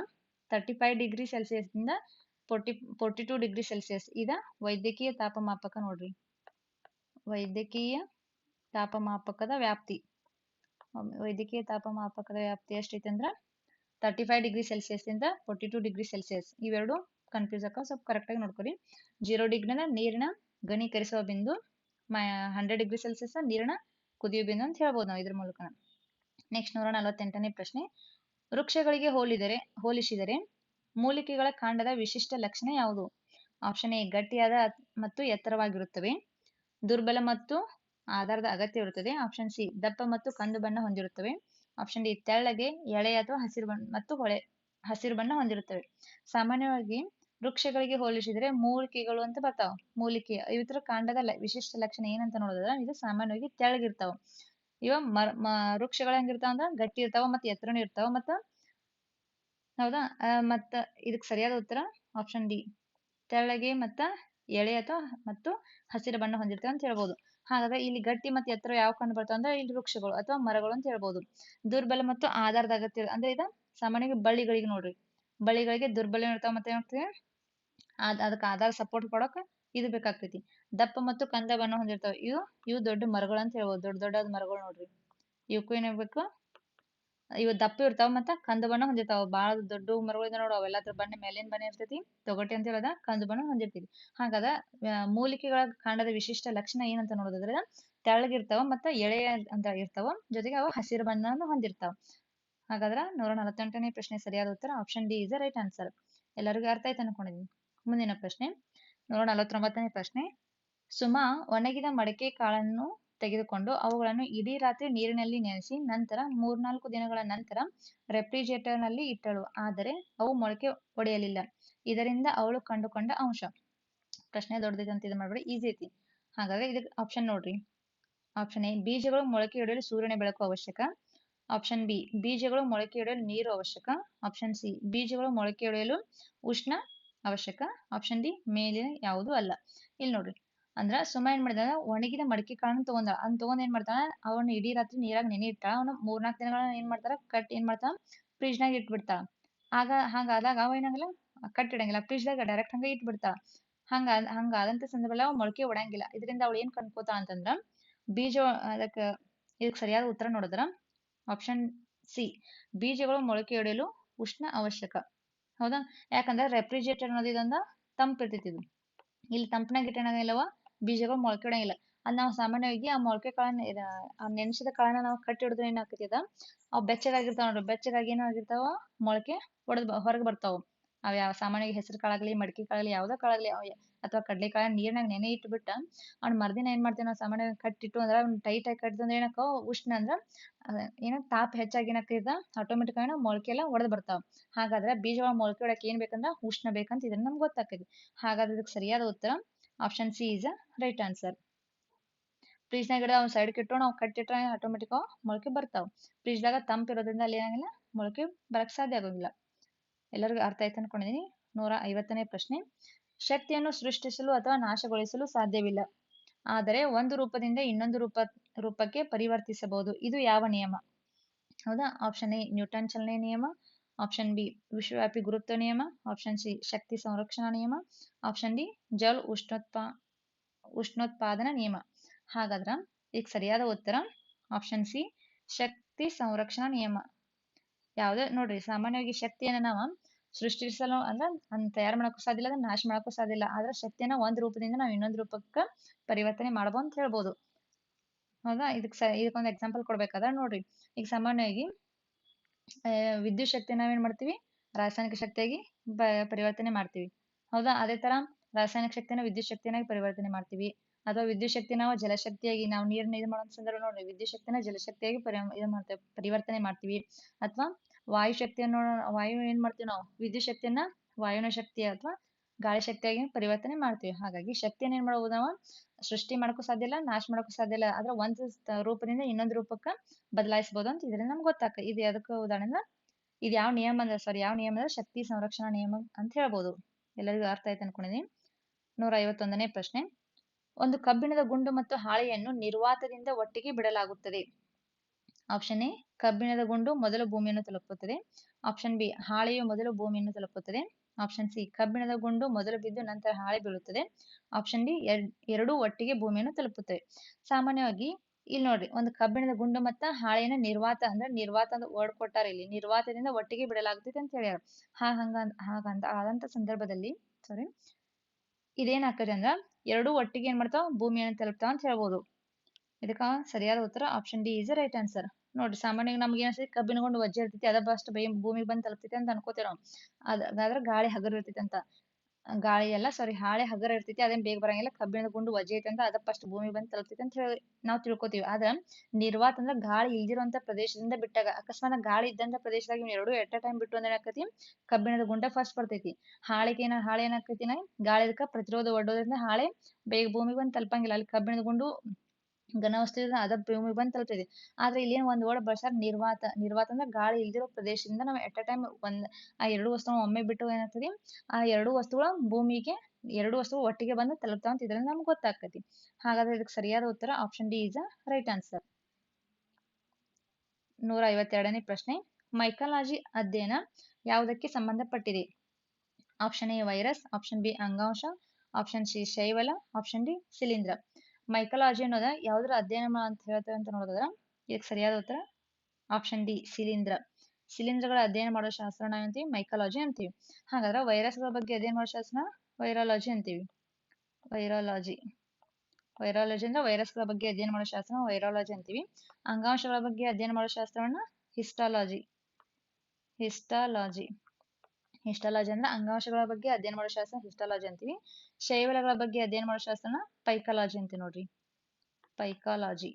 thirty five degree ಸೆಲ್ಸಿಯಸ್ನಿಂದ forty forty two degree Celsius ಇದ ವೈದ್ಯಕೀಯ ತಾಪಮಾಪಕ ನೋಡ್ರಿ. ವೈದ್ಯಕೀಯ ತಾಪಮಾಪಕದ ವ್ಯಾಪ್ತಿ. ವೈದ್ಯಕೀಯ ತಾಪಮಾಪಕದ ವ್ಯಾಪ್ತಿ ಎಷ್ಟೈತೆ ಅಂದ್ರ ತರ್ಟಿ ಫೈವ್ ಡಿಗ್ರಿ ಸೆಲ್ಸಿಯಸ್ ಇಂದ ಫೋರ್ಟಿ ಟು ಡಿಗ್ರಿ ಸೆಲ್ಸಿಯಸ್ ಇವೆರಡು ಕನ್ಫ್ಯೂಸ್ ಆಗ ಸ್ವಲ್ಪ ಕರೆಕ್ಟಾಗಿ ನೋಡ್ಕೊರಿ. ಜೀರೋ ಡಿಗ್ರಿನ ನೀರಿನ ಘನೀಕರಿಸುವ ಬಿಂದು ಹಂಡ್ರೆಡ್ ಡಿಗ್ರಿ ಸೆಲ್ಸಿಯಸ್ ನೀರಿನ ಕುದಿಯುವ ಬಿಂದು ಅಂತ ಹೇಳ್ಬೋದು ನಾವು ಇದ್ರ ಮೂಲಕ. ನೆಕ್ಸ್ಟ್ ನೂರ ನಲವತ್ತೆಂಟನೇ ಪ್ರಶ್ನೆ. ವೃಕ್ಷಗಳಿಗೆ ಹೋಲಿದರೆ, ಹೋಲಿಸಿದರೆ ಮೂಲಿಕೆಗಳ ಕಾಂಡದ ವಿಶಿಷ್ಟ ಲಕ್ಷಣ ಯಾವುದು? ಆಪ್ಷನ್ ಎ ಗಟ್ಟಿಯಾದ ಮತ್ತು ಎತ್ತರವಾಗಿರುತ್ತವೆ. ದುರ್ಬಲ ಮತ್ತು ಆಧಾರದ ಅಗತ್ಯ ಇರುತ್ತದೆ. ಆಪ್ಷನ್ ಸಿ ದಪ್ಪ ಮತ್ತು ಕಂದು ಬಣ್ಣ ಹೊಂದಿರುತ್ತವೆ. ಆಪ್ಷನ್ ಡಿ ತೆಳ್ಳಗೆ, ಎಳೆ ಅಥವಾ ಹಸಿರು ಬಣ್ಣ ಮತ್ತು ಹೊಳೆ, ಹಸಿರು ಬಣ್ಣ ಹೊಂದಿರುತ್ತವೆ. ಸಾಮಾನ್ಯವಾಗಿ ವೃಕ್ಷಗಳಿಗೆ ಹೋಲಿಸಿದರೆ ಮೂಲಿಕೆಗಳು ಅಂತ ಬರ್ತಾವ. ಮೂಲಿಕೆ ಇದ್ರ ಕಾಂಡದ ವಿಶಿಷ್ಟ ಲಕ್ಷಣ ಏನಂತ ನೋಡಿದ್ರೆ ಇದು ಸಾಮಾನ್ಯವಾಗಿ ತೆಳಗಿರ್ತಾವ. ಇವ ಮರ ವೃಕ್ಷಗಳು ಹೆಂಗಿರ್ತಾವ ಅಂದ್ರ ಗಟ್ಟಿ ಇರ್ತಾವ ಮತ್ತೆ ಎತ್ತರನು ಇರ್ತಾವ ಮತ್ತ ಹೌದಾ? ಮತ್ತ ಇದಕ್ ಸರಿಯಾದ ಉತ್ತರ ಆಪ್ಷನ್ ಡಿ ತೆಳ್ಳಗೆ ಮತ್ತ ಎಳೆ ಅಥವಾ ಮತ್ತು ಹಸಿರು ಬಣ್ಣ ಹೊಂದಿರ್ತವೆ ಅಂತ ಹೇಳ್ಬೋದು. ಹಾಗಾದ್ರೆ ಇಲ್ಲಿ ಗಟ್ಟಿ ಮತ್ತು ಎತ್ತರ ಯಾವ ಕಂಡು ಬರ್ತಾವ ಅಂದ್ರೆ ಇಲ್ಲಿ ವೃಕ್ಷಗಳು ಅಥವಾ ಮರಗಳು ಅಂತ ಹೇಳ್ಬೋದು. ದುರ್ಬಲ ಮತ್ತು ಆಧಾರದ ಅಗತ್ಯ ಅಂದ್ರೆ ಇದ ಸಾಮಾನ್ಯವಾಗಿ ಬಳ್ಳಿಗಳಿಗೆ ನೋಡ್ರಿ. ಬಳ್ಳಿಗಳಿಗೆ ದುರ್ಬಲ ಇರ್ತಾವ ಮತ್ತೆ ಏನಾಗ್ತದೆ? ಅದ್ ಅದಕ್ಕೆ ಆಧಾರ ಸಪೋರ್ಟ್ ಕೊಡೋಕೆ ಇದು ಬೇಕಾಗ್ತೈತಿ. ದಪ್ಪ ಮತ್ತು ಕಂದ ಬಣ್ಣ ಹೊಂದಿರ್ತಾವ. ಇವು ಇವು ದೊಡ್ಡ ಮರಗಳು ಅಂತ ಹೇಳ್ಬೋದು. ದೊಡ್ಡ ದೊಡ್ಡದ ಮರಗಳು ನೋಡ್ರಿ. ಇವಕ್ಕೂ ಏನಾಗ್ಬೇಕು ಇವು ದಪ್ಪ ಇರ್ತಾವ ಮತ್ತ ಕಂದ ಬಣ್ಣ ಹೊಂದಿರ್ತಾವ. ಬಾಳ ದೊಡ್ಡ ಮರಗಳಿಂದ ನೋಡು ಅವೆಲ್ಲ ಬಣ್ಣ ಮೇಲಿನ ಬಣ್ಣ ಇರ್ತೈತಿ. ತೊಗಟೆ ಅಂತ ಹೇಳದ, ಕಂದ ಬಣ್ಣ ಹೊಂದಿರ್ತೈತಿ. ಹಾಗಾದ ಮೂಲಿಕೆಗಳ ಕಾಂಡದ ವಿಶಿಷ್ಟ ಲಕ್ಷಣ ಏನಂತ ನೋಡೋದಾದ್ರೆ ತೆಳ್ಳಗಿರ್ತಾವ ಮತ್ತ ಎಳೆ ಅಂತ ಇರ್ತಾವ. ಜೊತೆಗೆ ಅವು ಹಸಿರು ಬಣ್ಣವನ್ನು ಹೊಂದಿರ್ತಾವ. ಹಾಗಾದ್ರ ನೂರ ನಲವತ್ತೆಂಟನೇ ಪ್ರಶ್ನೆ ಸರಿಯಾದ ಉತ್ತರ option D is right answer ಎಲ್ಲರಿಗೂ ಅರ್ಥ ಆಯ್ತು ಅನ್ಕೊಂಡಿದ್ದೀನಿ ಮುಂದಿನ ಪ್ರಶ್ನೆ. ನೂರ ನಲವತ್ತೊಂಬತ್ತನೇ ಪ್ರಶ್ನೆ. ಸುಮಾ ಒಣಗಿದ ಮಡಕೆ ಕಾಳನ್ನು ತೆಗೆದುಕೊಂಡು ಅವುಗಳನ್ನು ಇಡೀ ರಾತ್ರಿ ನೀರಿನಲ್ಲಿ ನೆನೆಸಿ ನಂತರ ಮೂರ್ನಾಲ್ಕು ದಿನಗಳ ನಂತರ ರೆಫ್ರಿಜರೇಟರ್ನಲ್ಲಿ ಇಟ್ಟಳು. ಆದರೆ ಅವು ಮೊಳಕೆ ಒಡೆಯಲಿಲ್ಲ. ಇದರಿಂದ ಅವಳು ಕಂಡುಕೊಂಡ ಅಂಶ. ಪ್ರಶ್ನೆ ದೊಡ್ಡದಿದೆ ಇದು ಮಾಡ್ಬೇಡಿ. ಈಸಿ ಐತಿ. ಹಾಗಾದ್ರೆ ಇದಕ್ಕೆ ಆಪ್ಷನ್ ನೋಡ್ರಿ. ಆಪ್ಷನ್ ಎ ಬೀಜಗಳು ಮೊಳಕೆ ಒಡೆಯಲು ಸೂರ್ಯನ ಬೆಳಕು ಅವಶ್ಯಕ. ಆಪ್ಷನ್ ಬಿ ಬೀಜಗಳು ಮೊಳಕೆ ಒಡೆಯಲು ನೀರು ಅವಶ್ಯಕ. ಆಪ್ಷನ್ ಸಿ ಬೀಜಗಳು ಮೊಳಕೆ ಒಡೆಯಲು ಉಷ್ಣ ಅವಶ್ಯಕ. ಆಪ್ಷನ್ ಡಿ ಮೇಲಿನ ಯಾವುದು ಅಲ್ಲ. ಇಲ್ಲಿ ನೋಡ್ರಿ. ಅಂದ್ರ ಸುಮ್ಮ ಏನ್ ಮಾಡಿದ ಒಣಗಿದ ಮಡಿಕೆ ಕಾಳನ್ನ ತಗೊಂಡ. ಅನ್ ತಗೊಂಡ್ ಏನ್ ಮಾಡ್ತಾನ? ಅವನ್ನ ಇಡೀ ರಾತ್ರಿ ನೀರಾಗ ನೆನೆ ಇಟ್ಟ ಅವನ ಮೂರ್ನಾಲ್ಕು ದಿನಗಳನ್ನ ಏನ್ ಮಾಡ್ತಾರ? ಕಟ್ ಏನ್ ಮಾಡ್ತಾನ? ಫ್ರಿಜ್ ನಾಗ ಇಟ್ಬಿಡ್ತಾಳ ಆಗ ಹಂಗಾದಾಗ ಅವ ಏನಾಗಲ್ಲ? ಕಟ್ ಇಡಂಗಿಲ್ಲ. ಫ್ರಿಜ್ ಡೈರೆಕ್ಟ್ ಹಂಗ ಇಟ್ಬಿಡ್ತಾಳ ಹಂಗ ಹಂಗಾದಂತ ಸಂದರ್ಭದಲ್ಲಿ ಅವ್ ಮೊಳಕೆ ಒಡಂಗಿಲ್ಲ. ಇದರಿಂದ ಅವಳು ಏನ್ ಕಂಡ್ಕೋತಾ ಅಂತಂದ್ರ ಬೀಜ ಅದಕ್ಕ ಇದಕ್ಕೆ ಸರಿಯಾದ ಉತ್ತರ ನೋಡಿದ್ರ. ಆಪ್ಷನ್ ಸಿ ಬೀಜಗಳು ಮೊಳಕೆ ಒಡೆಯಲು ಉಷ್ಣ ಅವಶ್ಯಕ. ಹೌದಾ? ಯಾಕಂದ್ರೆ ರೆಫ್ರಿಜರೇಟರ್ ಅನ್ನೋದು ಇದೊಂದ ತಂಪ್ ಇರ್ತೈತಿ ಇದು. ಇಲ್ಲಿ ತಂಪನಾಗ ಇಟ್ಟೇನಾಗಿಲ್ಲವ ಬೀಜಗಳು ಮೊಳಕೆ ಒಡೆಯಂಗಿಲ್ಲ ಅದ್ ನಾವು ಸಾಮಾನ್ಯವಾಗಿ ಆ ಮೊಳಕೆ ಕಾಳನ್ನ ಆ ನೆನೆಸಿದ ಕಾಳನ್ನ ನಾವು ಕಟ್ಟಿ ಹಿಡಿದ್ರೆ ಏನಾಗ್ತೈತಿ ಅವ್ ಬೆಚ್ಚಗಾಗಿರ್ತಾವ ನೋಡ್ರಿ, ಬೆಚ್ಚಗಾಗಿ ಏನಾಗಿರ್ತಾವ ಮೊಳಕೆ ಒಡೆದ್ ಹೊರಗೆ ಬರ್ತಾವ. ಅವ್ ಯಾವ ಸಾಮಾನ್ಯವಾಗಿ ಹೆಸರು ಕಾಳಾಗ್ಲಿ, ಮಡಿಕೆ ಕಾಳಾಗ್ಲಿ, ಯಾವ್ದೋ ಕಾಳಾಗ್ಲಿ ಅಥವಾ ಕಡ್ಲೆಕಾಯಿ ನೀರ್ನಾಗ ನೆನೆ ಇಟ್ಬಿಟ್ಟ ಅವ್ನ ಮರ್ದಿನ ಏನ್ ಮಾಡ್ತೀವಿ ನಾವು ಸಾಮಾನ್ಯ ಕಟ್ಟಿಟ್ಟು ಅಂದ್ರೆ ಅವ್ನ ಟೈಟ್ ಆಗಿ ಕಟ್ಟಿದ್ರೆ ಏನಕ್ಕ ಉಷ್ಣ ಅಂದ್ರ ಏನೋ ತಾಪ ಹೆಚ್ಚಾಗಿ ಏನಾಗ್ತೈತ ಆಟೋಮೆಟಿಕ್ ಆಗಿ ಮೊಳಕೆ ಎಲ್ಲ ಒಡೆದ್ ಬರ್ತಾವ. ಹಾಗಾದ್ರೆ ಬೀಜಗಳ ಮೊಳಕೆ ಹೊಡಕ್ ಏನ್ ಬೇಕಂದ್ರ ಉಷ್ಣ ಬೇಕಂತ ಇದನ್ನ ನಮ್ಗೆ ಗೊತ್ತಾಗ್ತೈತಿ. ಹಾಗಾದ್ರೆ ಇದಕ್ಕೆ ಸರಿಯಾದ ಉತ್ತರ option C is a right answer ಫ್ರಿಜ್ನಾಗ ಗಿಡ ಅವ್ನ ಸೈಡ್ ಕಿಟ್ಟು ನಾವು ಕಟ್ಟಿಟ್ರೆ ಆಟೋಮೆಟಿಕ್ ಮೊಳಕೆ ಬರ್ತಾವ. ಫ್ರಿಜ್ದಾಗ ತಂಪ ಇರೋದ್ರಿಂದ ಅಲ್ಲಿ ಏನಾಗಿಲ್ಲ, ಮೊಳಕೆ ಬರಕ್ ಸಾಧ್ಯ ಆಗೋದಿಲ್ಲ ಎಲ್ಲರಿಗೂ ಅರ್ಥ ಆಯ್ತು ಅನ್ಕೊಂಡಿದೀನಿ. ನೂರ ಐವತ್ತನೇ ಪ್ರಶ್ನೆ. ಶಕ್ತಿಯನ್ನು ಸೃಷ್ಟಿಸಲು ಅಥವಾ ನಾಶಗೊಳಿಸಲು ಸಾಧ್ಯವಿಲ್ಲ. ಆದರೆ ಒಂದು ರೂಪದಿಂದ ಇನ್ನೊಂದು ರೂಪ, ರೂಪಕ್ಕೆ ಪರಿವರ್ತಿಸಬಹುದು. ಇದು ಯಾವ ನಿಯಮ? ಹೌದಾ? ಆಪ್ಷನ್ ಎ ನ್ಯೂಟನ್ ಚಲನೆ ನಿಯಮ. ಆಪ್ಷನ್ ಬಿ ವಿಶ್ವವ್ಯಾಪಿ ಗುರುತ್ವ ನಿಯಮ. ಆಪ್ಷನ್ ಸಿ ಶಕ್ತಿ ಸಂರಕ್ಷಣಾ ನಿಯಮ. ಆಪ್ಷನ್ ಡಿ ಜಲ್ ಉಷ್ಣೋತ್ಪಾ, ಉಷ್ಣೋತ್ಪಾದನಾ ನಿಯಮ. ಹಾಗಾದ್ರ ಈಗ ಸರಿಯಾದ ಉತ್ತರ. ಆಪ್ಷನ್ ಸಿ ಶಕ್ತಿ ಸಂರಕ್ಷಣಾ ನಿಯಮ. ಯಾವ್ದೇ? ನೋಡ್ರಿ, ಸಾಮಾನ್ಯವಾಗಿ ಶಕ್ತಿಯನ್ನ ನಾವ ಸೃಷ್ಟಿಸಲು ಅಂದ್ರೆ ಅದನ್ನ ತಯಾರು ಮಾಡಕ್ಕೂ ಸಾಧ್ಯ ಅದನ್ನ ನಾಶ ಮಾಡಕ್ಕೂ ಸಾಧ್ಯ ಇಲ್ಲ. ಆದ್ರೆ ಶಕ್ತಿಯನ್ನ ಒಂದ್ ರೂಪದಿಂದ ನಾವು ಇನ್ನೊಂದು ರೂಪಕ್ಕ ಪರಿವರ್ತನೆ ಮಾಡಬಹುದು ಅಂತ ಹೇಳ್ಬೋದು. ಹೌದಾ? ಇದಕ್ ಇದಕ್ಕೊಂದು ಎಕ್ಸಾಂಪಲ್ ಕೊಡ್ಬೇಕಾದ್ರೆ ನೋಡ್ರಿ. ಈಗ ಸಾಮಾನ್ಯವಾಗಿ ವಿದ್ಯುತ್ ಶಕ್ತಿ ನಾವೇನ್ ಮಾಡ್ತೀವಿ? ರಾಸಾಯನಿಕ ಶಕ್ತಿಯಾಗಿ ಪರಿವರ್ತನೆ ಮಾಡ್ತೀವಿ. ಹೌದಾ? ಅದೇ ತರ ರಾಸಾಯನಿಕ ಶಕ್ತಿನ ವಿದ್ಯುತ್ ಶಕ್ತಿಯನ್ನಾಗಿ ಪರಿವರ್ತನೆ ಮಾಡ್ತೀವಿ. ಅಥವಾ ವಿದ್ಯುತ್ ಶಕ್ತಿ ನಾವು ಜಲಶಕ್ತಿಯಾಗಿ ನಾವು ನೀರನ್ನ ಇದು ಮಾಡೋ ಸಂದರ್ಭ ನೋಡ್ರಿ. ವಿದ್ಯುತ್ ಶಕ್ತಿನ ಜಲಶಕ್ತಿಯಾಗಿ ಪರಿ ಇದು ಮಾಡ್ತೇವೆ, ಪರಿವರ್ತನೆ ಮಾಡ್ತೀವಿ. ಅಥವಾ ವಾಯು ಶಕ್ತಿಯನ್ನು ವಾಯು ಏನ್ ಮಾಡ್ತೀವಿ ನಾವು? ವಿದ್ಯುತ್ ಶಕ್ತಿಯನ್ನ ವಾಯುವಿನ ಶಕ್ತಿ ಅಥವಾ ಗಾಳಿ ಶಕ್ತಿಯಾಗಿ ಪರಿವರ್ತನೆ ಮಾಡ್ತೀವಿ. ಹಾಗಾಗಿ ಶಕ್ತಿಯನ್ನ ಏನ್ ಮಾಡ್ಬೋದು ನಾವು? ಸೃಷ್ಟಿ ಮಾಡಕ್ಕೂ ಸಾಧ್ಯ ಇಲ್ಲ, ನಾಶ ಮಾಡಕ್ಕೂ ಸಾಧ್ಯ ಇಲ್ಲ. ಆದ್ರೆ ಒಂದ್ ರೂಪದಿಂದ ಇನ್ನೊಂದ್ ರೂಪಕ್ಕ ಬದಲಾಯಿಸಬಹುದು ಅಂತ ಇದ್ರೆ ನಮ್ಗೆ ಗೊತ್ತಾಕ ಇದು ಅದಕ್ಕೆ ಉದಾಹರಣೆ ಇದು ಯಾವ ನಿಯಮ ಅಂದ್ರೆ ಸಾರಿ ಯಾವ ನಿಯಮ ಅಂದ್ರೆ ಶಕ್ತಿ ಸಂರಕ್ಷಣಾ ನಿಯಮ ಅಂತ ಹೇಳ್ಬೋದು. ಎಲ್ಲರಿಗೂ ಅರ್ಥ ಆಯ್ತು ಅನ್ಕೊಂಡಿದೀನಿ. ನೂರ ಐವತ್ತೊಂದನೇ ಪ್ರಶ್ನೆ. ಒಂದು ಕಬ್ಬಿಣದ ಗುಂಡು ಮತ್ತು ಹಾಳೆಯನ್ನು ನಿರ್ವಾತದಿಂದ ಒಟ್ಟಿಗೆ ಬಿಡಲಾಗುತ್ತದೆ. ಆಪ್ಷನ್ ಎ ಕಬ್ಬಿಣದ ಗುಂಡು ಮೊದಲು ಭೂಮಿಯನ್ನು ತಲುಪುತ್ತದೆ. ಆಪ್ಷನ್ ಬಿ ಹಾಳೆಯು ಮೊದಲು ಭೂಮಿಯನ್ನು ತಲುಪುತ್ತದೆ. ಆಪ್ಷನ್ ಸಿ ಕಬ್ಬಿಣದ ಗುಂಡು ಮೊದಲು ಬಿದ್ದು ನಂತರ ಹಾಳೆ ಬೀಳುತ್ತದೆ. ಆಪ್ಷನ್ ಡಿ ಎರಡೂ ಒಟ್ಟಿಗೆ ಭೂಮಿಯನ್ನು ತಲುಪುತ್ತವೆ. ಸಾಮಾನ್ಯವಾಗಿ ಇಲ್ಲಿ ನೋಡ್ರಿ, ಒಂದು ಕಬ್ಬಿಣದ ಗುಂಡು ಮತ್ತ ಹಾಳೆಯನ್ನ ನಿರ್ವಾತ ಅಂದ್ರೆ ನಿರ್ವಾತ ಅಂತ ವರ್ಡ್ ಕೊಟ್ಟಾರ ಇಲ್ಲಿ. ನಿರ್ವಾತದಿಂದ ಒಟ್ಟಿಗೆ ಬಿಡಲಾಗುತ್ತದೆ ಅಂತ ಹೇಳ್ಯಾರ. ಹಾ, ಹಂಗ, ಹಾಗಂತ, ಆದಂತ ಸಂದರ್ಭದಲ್ಲಿ ಸಾರಿ ಇದೇನಾಗ್ತದೆ ಅಂದ್ರ ಎರಡು ಒಟ್ಟಿಗೆ ಏನ್ ಮಾಡ್ತಾವ? ಭೂಮಿಯನ್ನು ತಲುಪ್ತಾವ ಅಂತ ಹೇಳ್ಬೋದು. ಇದಕ್ಕ ಸರಿಯಾದ ಉತ್ತರ option D is right answer ನೋಡ್ರಿ, ಸಾಮಾನ್ಯವಾಗಿ ನಮ್ಗೆ ಏನಿಸ್ತೈತಿ ಕಬ್ಬಿನ ಗುಂಡು ವಜ್ಜೆ ಇರ್ತೈತಿ, ಅದ ಫಸ್ಟ್ ಭೂಮಿಗೆ ಬಂದು ತಲುಪ್ತೈತಿ ಅಂತ ಅನ್ಕೋತೇವೆ ನಾವು. ಅದಾದ್ರೆ ಗಾಳಿ ಹಗರ್ ಇರ್ತೈತಿ ಅಂತ. ಗಾಳಿ ಎಲ್ಲ ಸಾರಿ ಹಾಳೆ ಹಗರ ಇರ್ತೈತಿ, ಅದೇನ್ ಬೇಗ ಬರಂಗಿಲ್ಲ. ಕಬ್ಬಿಣದ ಗುಂಡು ವಜ್ಜೆ ಐತೆ ಅಂತ ಅದ ಫಸ್ಟ್ ಭೂಮಿ ಬಂದು ತಲುಪ್ತೈತಿ ಅಂತ ಹೇಳಿ ನಾವು ತಿಳ್ಕೊತೀವಿ. ಆದ್ರ ನಿರ್ವಾತ ಅಂದ್ರ ಗಾಳಿ ಇಲ್ದಿರುವಂತ ಪ್ರದೇಶದಿಂದ ಬಿಟ್ಟಾಗ, ಅಕಸ್ಮಾತ್ ಗಾಳಿ ಇದ್ದಂತ ಪ್ರದೇಶದಾಗ ಇವ್ ಎರಡು ಎಟ್ ಟೈಮ್ ಬಿಟ್ಟು ಅಂದ್ರೆ ಏನಾಕತಿ? ಕಬ್ಬಿಣದ ಗುಂಡ ಫಸ್ಟ್ ಬರ್ತೈತಿ. ಹಾಳೆಗೆ ಏನ, ಹಾಳೆ ಏನಾಕತಿ ಗಾಳಿ ಅದಕ್ಕ ಪ್ರತಿರೋಧ ಒಡ್ಡೋದ್ರಿಂದ ಹಾಳೆ ಬೇಗ ಭೂಮಿಗೆ ಬಂದು ತಲುಪಂಗಿಲ್ಲ. ಅಲ್ಲಿ ಕಬ್ಬಿಣದ ಗುಂಡು ಘನವಸ್ತು ಇದ್ರೆ ಅದ ಭೂಮಿಗೆ ಬಂದು ತಲುಪ್ತೈತಿ ಆದ್ರೆ ಇಲ್ಲಿ ಒಂದ್ ವರ್ಡ್ ಬಳಸ್ಯಾರ ನಿರ್ವಾತ ನಿರ್ವಾತ ಅಂದ್ರೆ ಗಾಳಿ ಇಲ್ದಿರೋ ಪ್ರದೇಶದಿಂದ ನಾವು ಎಟ್ ಟೈಮ್ ಒಂದ್, ಆ ಎರಡು ವಸ್ತುಗಳನ್ನ ಒಮ್ಮೆ ಬಿಟ್ಟು ಏನಾಗ್ತದೆ? ಆ ಎರಡು ವಸ್ತುಗಳ ಭೂಮಿಗೆ, ಎರಡು ವಸ್ತು ಒಟ್ಟಿಗೆ ಬಂದು ತಲುಪ್ತಾವ ಅಂತ ಇದರಿಂದ ನಮ್ಗೆ ಗೊತ್ತಾಗ್ತೈತಿ ಹಾಗಾದ್ರೆ ಇದಕ್ಕೆ ಸರಿಯಾದ ಉತ್ತರ option D is a right answer ನೂರ ಐವತ್ತೆರಡನೇ ಪ್ರಶ್ನೆ. ಮೈಕಾಲಜಿ ಅಧ್ಯಯನ ಯಾವುದಕ್ಕೆ ಸಂಬಂಧಪಟ್ಟಿದೆ? Option A virus option B ಅಂಗಾಂಶ ಆಪ್ಷನ್ ಸಿ ಶೈವಲ ಆಪ್ಷನ್ ಡಿ ಶಿಲೀಂಧ್ರ. ಮೈಕಾಲಜಿ ಅನ್ನೋದ ಯಾವ್ದ್ರ ಅಧ್ಯಯನ ಅಂತ ಹೇಳ್ತೇವೆ ಅಂತ ನೋಡಿದ್ರ ಇದಕ್ಕೆ ಸರಿಯಾದ ಉತ್ತರ ಆಪ್ಷನ್ ಡಿ ಶಿಲೀಂಧ್ರ. ಶಿಲೀಂಧ್ರಗಳ ಅಧ್ಯಯನ ಮಾಡೋ ಶಾಸ್ತ್ರ ಅಂತೀವಿ, ಮೈಕಾಲಜಿ ಅಂತೀವಿ. ಹಾಗಾದ್ರೆ ವೈರಸ್ಗಳ ಬಗ್ಗೆ ಅಧ್ಯಯನ ಮಾಡೋ ಶಾಸ್ತ್ರ ವೈರಾಲಜಿ ಅಂತೀವಿ. ವೈರಾಲಜಿ. ವೈರಾಲಜಿ ಅಂದ್ರೆ ವೈರಸ್ಗಳ ಬಗ್ಗೆ ಅಧ್ಯಯನ ಮಾಡೋ ಶಾಸ್ತ್ರ ವೈರಾಲಜಿ ಅಂತೀವಿ. ಅಂಗಾಂಶಗಳ ಬಗ್ಗೆ ಅಧ್ಯಯನ ಮಾಡೋ ಶಾಸ್ತ್ರವನ್ನ ಹಿಸ್ಟಾಲಜಿ. ಹಿಸ್ಟಾಲಜಿ. ಹಿಸ್ಟಾಲಜಿ ಅಂದ್ರೆ ಅಂಗಾಂಶಗಳ ಬಗ್ಗೆ ಅಧ್ಯಯನ ಮಾಡೋ ಶಾಸ್ತ್ರ ಹಿಸ್ಟಾಲಜಿ ಅಂತೀವಿ. ಶೈವಲಗಳ ಬಗ್ಗೆ ಅಧ್ಯಯನ ಮಾಡೋ ಶಾಸ್ತ್ರನ ಪೈಕಾಲಜಿ ಅಂತೀವಿ ನೋಡ್ರಿ. ಪೈಕಾಲಜಿ.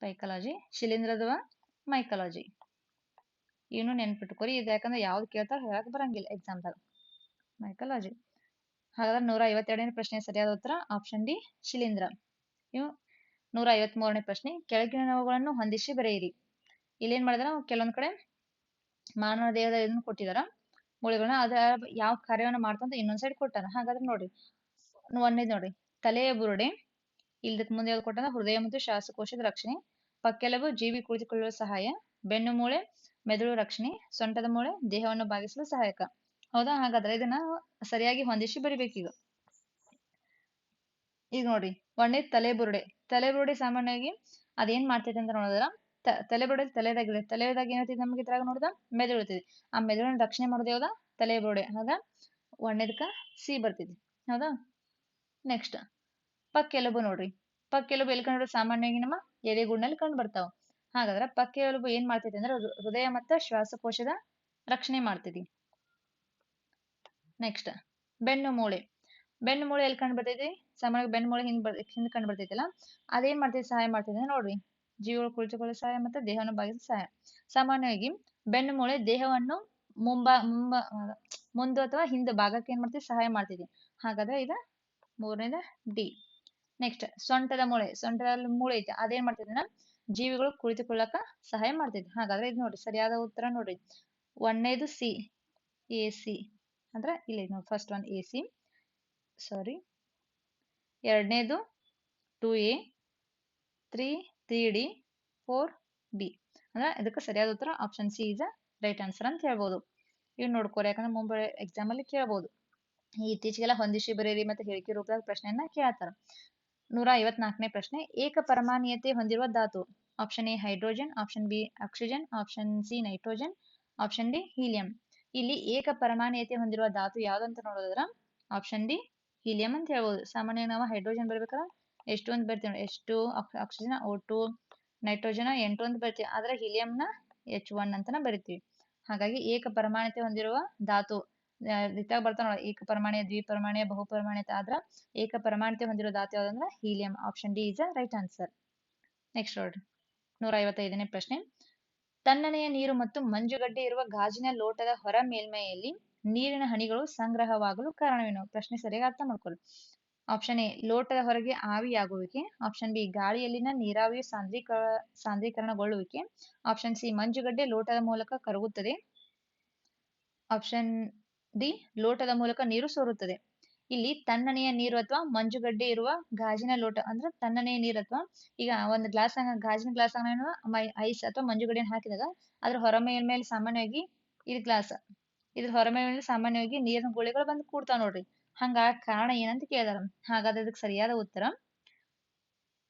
ಪೈಕಾಲಜಿ ಶಿಲೀಂಧ್ರದ ಮೈಕಾಲಜಿ. ಇನ್ನು ನೆನ್ಪಿಟ್ಕೊರಿ ಇದು ಯಾಕಂದ್ರೆ ಯಾವ್ದು ಕೇಳ್ತಾರ ಹೇಳಕ್ ಬರಂಗಿಲ್ಲ ಎಕ್ಸಾಮ್ದಾಗ ಮೈಕಾಲಜಿ. ಹಾಗಾದ್ರೆ ನೂರ ಐವತ್ತೆರಡನೇ ಪ್ರಶ್ನೆ ಸರಿಯಾದ ಉತ್ತರ ಆಪ್ಷನ್ ಡಿ ಶಿಲೀಂಧ್ರ. ಇವು ನೂರ ಐವತ್ ಮೂರನೇ ಪ್ರಶ್ನೆ ಕೆಳಗಿನವುಗಳನ್ನು ಹೊಂದಿಸಿ ಬರೆಯಿರಿ. ಇಲ್ಲೇನ್ ಮಾಡಿದಾರ? ಕೆಲವೊಂದ್ ಕಡೆ ಮಾನವ ದೇಹದ ಇದನ್ನು ಕೊಟ್ಟಿದಾರ. ಮೂಳೆಗಳನ್ನ ಅದ ಯಾವ ಕಾರ್ಯವನ್ನ ಮಾಡ್ತಂತ ಇನ್ನೊಂದ್ ಸೈಡ್ ಕೊಟ್ಟಾರ ಹಾಗಾದ್ರೆ ನೋಡ್ರಿ ಒಂದೇದ್ ನೋಡ್ರಿ. ತಲೆಯ ಬುರುಡೆ ಇಲ್ದಕ್ ಮುಂದೆ ಯಾವ್ದು ಕೊಟ್ಟಾನ? ಹೃದಯ ಮತ್ತು ಶ್ವಾಸಕೋಶದ ರಕ್ಷಣೆ, ಪಕ್ಕೆಲುಬು ಜೀವಿ ಕುಳಿತುಕೊಳ್ಳುವ ಸಹಾಯ, ಬೆನ್ನು ಮೂಳೆ, ಮೆದುಳು ರಕ್ಷಣೆ, ಸೊಂಟದ ಮೂಳೆ, ದೇಹವನ್ನು ಭಾಗಿಸಲು ಸಹಾಯಕ. ಹೌದಾ? ಹಾಗಾದ್ರೆ ಇದನ್ನ ಸರಿಯಾಗಿ ಹೊಂದಿಸಿ ಬರಿಬೇಕೀಗ ಈಗ. ನೋಡ್ರಿ ಒಂದೇ ತಲೆ ಬುರುಡೆ. ತಲೆ ಬುರುಡೆ ಸಾಮಾನ್ಯವಾಗಿ ಅದೇನ್ ಮಾಡ್ತೈತೆ ಅಂತ ನೋಡಿದ್ರ ತಲೆ ಬುರುಡೆ ತಲೆದಾಗ ತಲೆದಾಗ ಏನಾಗ್ತೈತಿ ನಮ್ಗೆ ಇದ್ರಾಗ ನೋಡಿದ? ಮೆದುಳು ಆ ಮೆದುಳನ್ನ ರಕ್ಷಣೆ ಮಾಡೋದು ಯಾವ್ದ? ತಲೆ ಬುರುಡೆ, ಹೌದಾ? ಸಿ ಬರ್ತೈತಿ ಹೌದಾ? ನೆಕ್ಸ್ಟ್ ಪಕ್ಕೆಲುಬು ನೋಡ್ರಿ. ಪಕ್ಕೆಲುಬು ಎಲ್ಲಿ ಕಂಡು ಸಾಮಾನ್ಯವಾಗಿ ನಮ್ಮ ಎದೆಗೂಡಿನಲ್ಲಿ ಕಂಡು ಬರ್ತಾವ. ಹಾಗಾದ್ರೆ ಪಕ್ಕೆಲುಬು ಏನ್ ಮಾಡ್ತೈತಿ ಅಂದ್ರೆ ಹೃದಯ ಮತ್ತು ಶ್ವಾಸಕೋಶದ ರಕ್ಷಣೆ ಮಾಡ್ತೈತಿ ನೆಕ್ಸ್ಟ್ ಬೆನ್ನು ಮೂಳೆ. ಬೆನ್ನು ಮೂಳೆ ಎಲ್ಲಿ ಕಂಡು ಬರ್ತೈತಿ ಸಾಮಾನ್ಯವಾಗಿ ಬೆನ್ನು ಮೂಳೆ ಹಿಂದ್ ಬರ್, ಹಿಂದ್ ಕಂಡು ಬರ್ತೈತಲ್ಲ ಅದೇನ್ ಮಾಡ್ತೈತಿ ಸಹಾಯ ಮಾಡ್ತೈತಿ ನೋಡ್ರಿ. ಜೀವಗಳು ಕುಳಿತುಕೊಳ್ಳೋ ಸಹಾಯ ಮತ್ತು ದೇಹವನ್ನು ಬಾಗಿಸಲು ಸಹಾಯ ಸಾಮಾನ್ಯವಾಗಿ ಬೆನ್ನು ಮೂಳೆ ದೇಹವನ್ನು ಮುಂಬಾ, ಮುಂಬ ಮುಂದೆ ಅಥವಾ ಹಿಂದೆ ಭಾಗಕ್ಕೆ ಏನ್ ಮಾಡ್ತೀವಿ? ಸಹಾಯ ಮಾಡ್ತೈತಿ ಹಾಗಾದ್ರೆ ಇದ ಮೂರನೇದ ಡಿ. ನೆಕ್ಸ್ಟ್ ಸೊಂಟದ ಮೂಳೆ. ಸೊಂಟದಲ್ಲಿ ಮೂಳೆ ಐತೆ. ಅದೇನ್ ಮಾಡ್ತೈತಿ ನಾ ಜೀವಿಗಳು ಕುಳಿತುಕೊಳ್ಳಕ ಸಹಾಯ ಮಾಡ್ತೈತಿ ಹಾಗಾದ್ರೆ ಇದು ನೋಡ್ರಿ ಸರಿಯಾದ ಉತ್ತರ ನೋಡ್ರಿ ಒಂದನೇದು ಸಿ. A C. ಅಂದ್ರೆ ಇಲ್ಲಿ ನೋಡಿ first one A C. Sorry ಎರಡನೇದು two A. Three three D four B. ಅಂದ್ರೆ ಇದಕ್ಕೆ ಸರಿಯಾದ ಉತ್ತರ option C is right answer ಅಂತ ಹೇಳ್ಬೋದು. ಇವ್ ನೋಡ್ಕೋರಿ ಯಾಕಂದ್ರೆ ಮುಂಬೈ ಎಕ್ಸಾಮ್ ಅಲ್ಲಿ ಕೇಳ್ಬೋದು. ಇತ್ತೀಚೆಗೆಲ್ಲ ಹೊಂದಿಸಿ ಬರೀರಿ ಮತ್ತೆ ಹೇಳಿಕೆ ರೂಪದಾಗ ಪ್ರಶ್ನೆಯನ್ನ ಕೇಳ್ತಾರ. ನೂರ ಐವತ್ನಾಲ್ಕನೇ ಪ್ರಶ್ನೆ, ಏಕ ಪರಮಾಣೀಯತೆ ಹೊಂದಿರುವ ಧಾತು. Option A hydrogen option B oxygen option C nitrogen option D helium ಇಲ್ಲಿ ಏಕ ಪರಮಾಣೀಯತೆ ಹೊಂದಿರುವ ಧಾತು ಯಾವ್ದಂತ ನೋಡೋದ್ರ ಆಪ್ಷನ್ ಡಿ ಹೀಲಿಯಂ ಅಂತ ಹೇಳ್ಬೋದು. ಸಾಮಾನ್ಯವಾಗಿ ನಾವು ಹೈಡ್ರೋಜನ್ ಬರ್ಬೇಕಾದ್ರೆ ಎಷ್ಟು ಅಂತ ಬರ್ತೀವಿ ನೋಡಿ, ಎಷ್ಟು ಆಕ್ಸಿಜನ್ ಓ ಟು ನೈಟ್ರೋಜನ್ ಎಂಟು ಅಂತ ಬರ್ತೀವಿ. ಆದ್ರೆ ಹೀಲಿಯಂನ ಎಚ್ ಒನ್ ಅಂತಾನೆ ಬರಿತೀವಿ. ಹಾಗಾಗಿ ಏಕ ಪರಮಾಣತೆ ಹೊಂದಿರುವ ಧಾತು ಇತ್ತಾಗ ಬರ್ತಾವ ನೋಡಿ ಏಕ ಪರಮಾಣೀಯ ಬಹು ಬಹುಪರಮಾಣೀಯತೆ ಆದ್ರ ಏಕ ಪರಮಾಣತೆ ಹೊಂದಿರೋ ಧಾತು ಯಾವ್ದಂದ್ರೆ helium option D is right answer next ನೋಡ್ರಿ. ನೂರ ಐವತ್ತೈದನೇ ಪ್ರಶ್ನೆ. ತಣ್ಣನೆಯ ನೀರು ಮತ್ತು ಮಂಜುಗಡ್ಡೆ ಇರುವ ಗಾಜಿನ ಲೋಟದ ಹೊರ ಮೇಲ್ಮೈಯಲ್ಲಿ ನೀರಿನ ಹನಿಗಳು ಸಂಗ್ರಹವಾಗಲು ಕಾರಣವೇನು? ಪ್ರಶ್ನೆ ಸರಿಯಾಗಿ ಅರ್ಥ ಮಾಡ್ಕೊಳ್ಳಿ ಆಪ್ಷನ್ ಎ ಲೋಟದ ಹೊರಗೆ ಆವಿಯಾಗುವಿಕೆ. ಆಪ್ಷನ್ ಬಿ ಗಾಳಿಯಲ್ಲಿನ ನೀರಾವಿಯು ಸಾಂದ್ರೀಕ, ಸಾಂದ್ರೀಕರಣಗೊಳ್ಳುವಿಕೆ. ಆಪ್ಷನ್ ಸಿ ಮಂಜುಗಡ್ಡೆ ಲೋಟದ ಮೂಲಕ ಕರಗುತ್ತದೆ. ಆಪ್ಷನ್ ಡಿ ಲೋಟದ ಮೂಲಕ ನೀರು ಸೋರುತ್ತದೆ. ಇಲ್ಲಿ ತಣ್ಣನೆಯ ನೀರು ಅಥವಾ ಮಂಜುಗಡ್ಡೆ ಇರುವ ಗಾಜಿನ ಲೋಟ ಅಂದ್ರೆ ತಣ್ಣನೆಯ ನೀರು ಅಥವಾ ಈಗ ಒಂದು ಗ್ಲಾಸ್ ಗಾಜಿನ ಗ್ಲಾಸ್ ಐಸ್ ಅಥವಾ ಮಂಜುಗಡ್ಡೆನ ಹಾಕಿದಾಗ ಅದ್ರ ಹೊರ ಮೇಲ್ಮೇಲೆ ಸಾಮಾನ್ಯವಾಗಿ ಇದು ಗ್ಲಾಸ್. ಇದ್ರ ಹೊರ ಮೇಲೆ ಸಾಮಾನ್ಯವಾಗಿ ನೀರಿನ ಗುಳಿಗಳು ಬಂದು ಕೂಡ್ತಾವ ನೋಡ್ರಿ. ಹಂಗ ಕಾರಣ ಏನಂತ ಕೇಳಿದಾರ. ಹಾಗಾದ್ರೆ ಇದಕ್ಕೆ ಸರಿಯಾದ ಉತ್ತರ.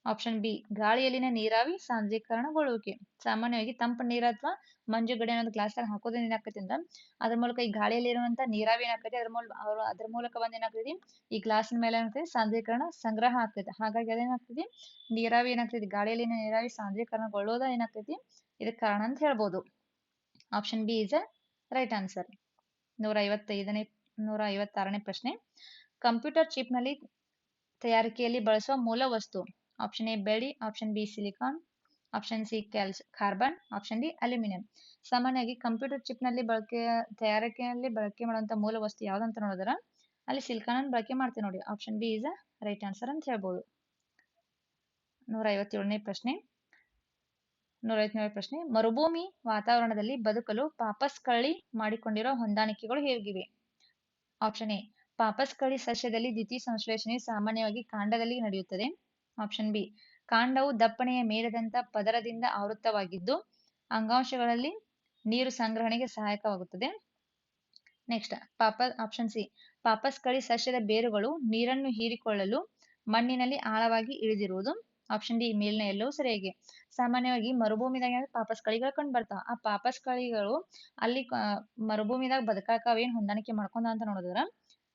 ಆಪ್ಷನ್ ಬಿ ಗಾಳಿಯಲ್ಲಿನ ನೀರಾವಿ ಸಾಂದ್ರೀಕರಣಗೊಳ್ಳುವಿಕೆ. ಸಾಮಾನ್ಯವಾಗಿ ತಂಪು ನೀರು ಅಥವಾ ಮಂಜುಗಡೆ ಅನ್ನೋದು ಗ್ಲಾಸ್ದಾಗ ಹಾಕೋದ್ರಿಂದ ಏನಾಗ್ತೈತಿ ಅಂದ್ರ ಅದ್ರ ಮೂಲಕ ಈ ಗಾಳಿಯಲ್ಲಿ ಇರುವಂತ ನೀರಾವಿ ಏನಾಗ್ತೈತಿ, ಅದ್ರ ಮೂಲಕ ಅದ್ರ ಮೂಲಕ ಬಂದ್ ಏನಾಗ್ತೈತಿ, ಈ ಗ್ಲಾಸಿನ ಮೇಲೆ ಏನಾಗ್ತೈತಿ, ಸಾಂದ್ರೀಕರಣ ಸಂಗ್ರಹ ಆಗ್ತೈತಿ. ಹಾಗಾಗಿ ಅದೇನಾಗ್ತೈತಿ ನೀರಾವಿ ಏನಾಗ್ತೈತಿ, ಗಾಳಿಯಲ್ಲಿನ ನೀರಾವಿ ಸಾಂದ್ರೀಕರಣಗೊಳ್ಳೋದ ಏನಾಗ್ತೈತಿ ಇದಕ್ಕೆ ಕಾರಣ ಅಂತ ಹೇಳ್ಬೋದು. Option B is a right answer ನೂರ ಐವತ್ತೈದನೇ ನೂರ ಐವತ್ತಾರನೇ ಪ್ರಶ್ನೆ. ಕಂಪ್ಯೂಟರ್ ಚಿಪ್ನಲ್ಲಿ ತಯಾರಿಕೆಯಲ್ಲಿ ಬಳಸುವ ಮೂಲ ವಸ್ತು ಆಪ್ಷನ್ ಎ ಬೆಳ್ಳಿ option B silicon option C ಕ್ಯಾಲ್ಸ್, carbon option D aluminium. ಸಾಮಾನ್ಯವಾಗಿ ಕಂಪ್ಯೂಟರ್ ಚಿಪ್ನಲ್ಲಿ ಬಳಕೆ, ತಯಾರಿಕೆಯಲ್ಲಿ ಬಳಕೆ ಮಾಡುವಂತ ಮೂಲ ವಸ್ತು ಯಾವ್ದಂತ ನೋಡಿದ್ರ, ಅಲ್ಲಿ ಸಿಲಿಕಾನ್ ಅನ್ನು ಬಳಕೆ ಮಾಡ್ತೀವಿ ನೋಡಿ. Option B is a right answer ಅಂತ ಹೇಳ್ಬೋದು. ನೂರ ಐವತ್ತೇಳನೇ ಪ್ರಶ್ನೆ. ನೂರ ಐವತ್ತೇಳನೇ ಪ್ರಶ್ನೆ. ಮರುಭೂಮಿ ವಾತಾವರಣದಲ್ಲಿ ಬದುಕಲು ಪಾಪಸ್ ಕಳ್ಳಿ ಮಾಡಿಕೊಂಡಿರೋ ಹೊಂದಾಣಿಕೆಗಳು ಹೇಗಿವೆ? ಆಪ್ಷನ್ ಎ ಪಾಪಸ್ ಕಳಿ ಸಸ್ಯದಲ್ಲಿ ದ್ವಿತೀಯ ಸಂಶ್ಲೇಷಣೆ ಸಾಮಾನ್ಯವಾಗಿ ಕಾಂಡದಲ್ಲಿ ನಡೆಯುತ್ತದೆ. ಆಪ್ಷನ್ ಬಿ ಕಾಂಡವು ದಪ್ಪಣೆಯ ಮೇಲದಂತ ಪದರದಿಂದ ಆವೃತವಾಗಿದ್ದು ಅಂಗಾಂಶಗಳಲ್ಲಿ ನೀರು ಸಂಗ್ರಹಣೆಗೆ ಸಹಾಯಕವಾಗುತ್ತದೆ. ನೆಕ್ಸ್ಟ್ ಪಾಪ ಆಪ್ಷನ್ ಸಿ ಪಾಪಸ್ ಕಳಿ ಸಸ್ಯದ ಬೇರುಗಳು ನೀರನ್ನು ಹೀರಿಕೊಳ್ಳಲು ಮಣ್ಣಿನಲ್ಲಿ ಆಳವಾಗಿ ಇಳಿದಿರುವುದು. ಆಪ್ಷನ್ ಡಿ ಮೇಲಿನ ಎಲ್ಲವೂ ಸರಿಯಾಗಿ. ಸಾಮಾನ್ಯವಾಗಿ ಮರುಭೂಮಿದಾಗ ಪಾಪಸ್ ಕಳಿಗಳು ಕಂಡು ಬರ್ತಾವ? ಆ ಪಾಪಸ್ ಕಳಿಗಳು ಅಲ್ಲಿ ಮರುಭೂಮಿದಾಗ ಬದುಕಾಕ ಅವೇನ್ ಹೊಂದಾಣಿಕೆ ಮಾಡ್ಕೊಂಡ ಅಂತ ನೋಡಿದ್ರ?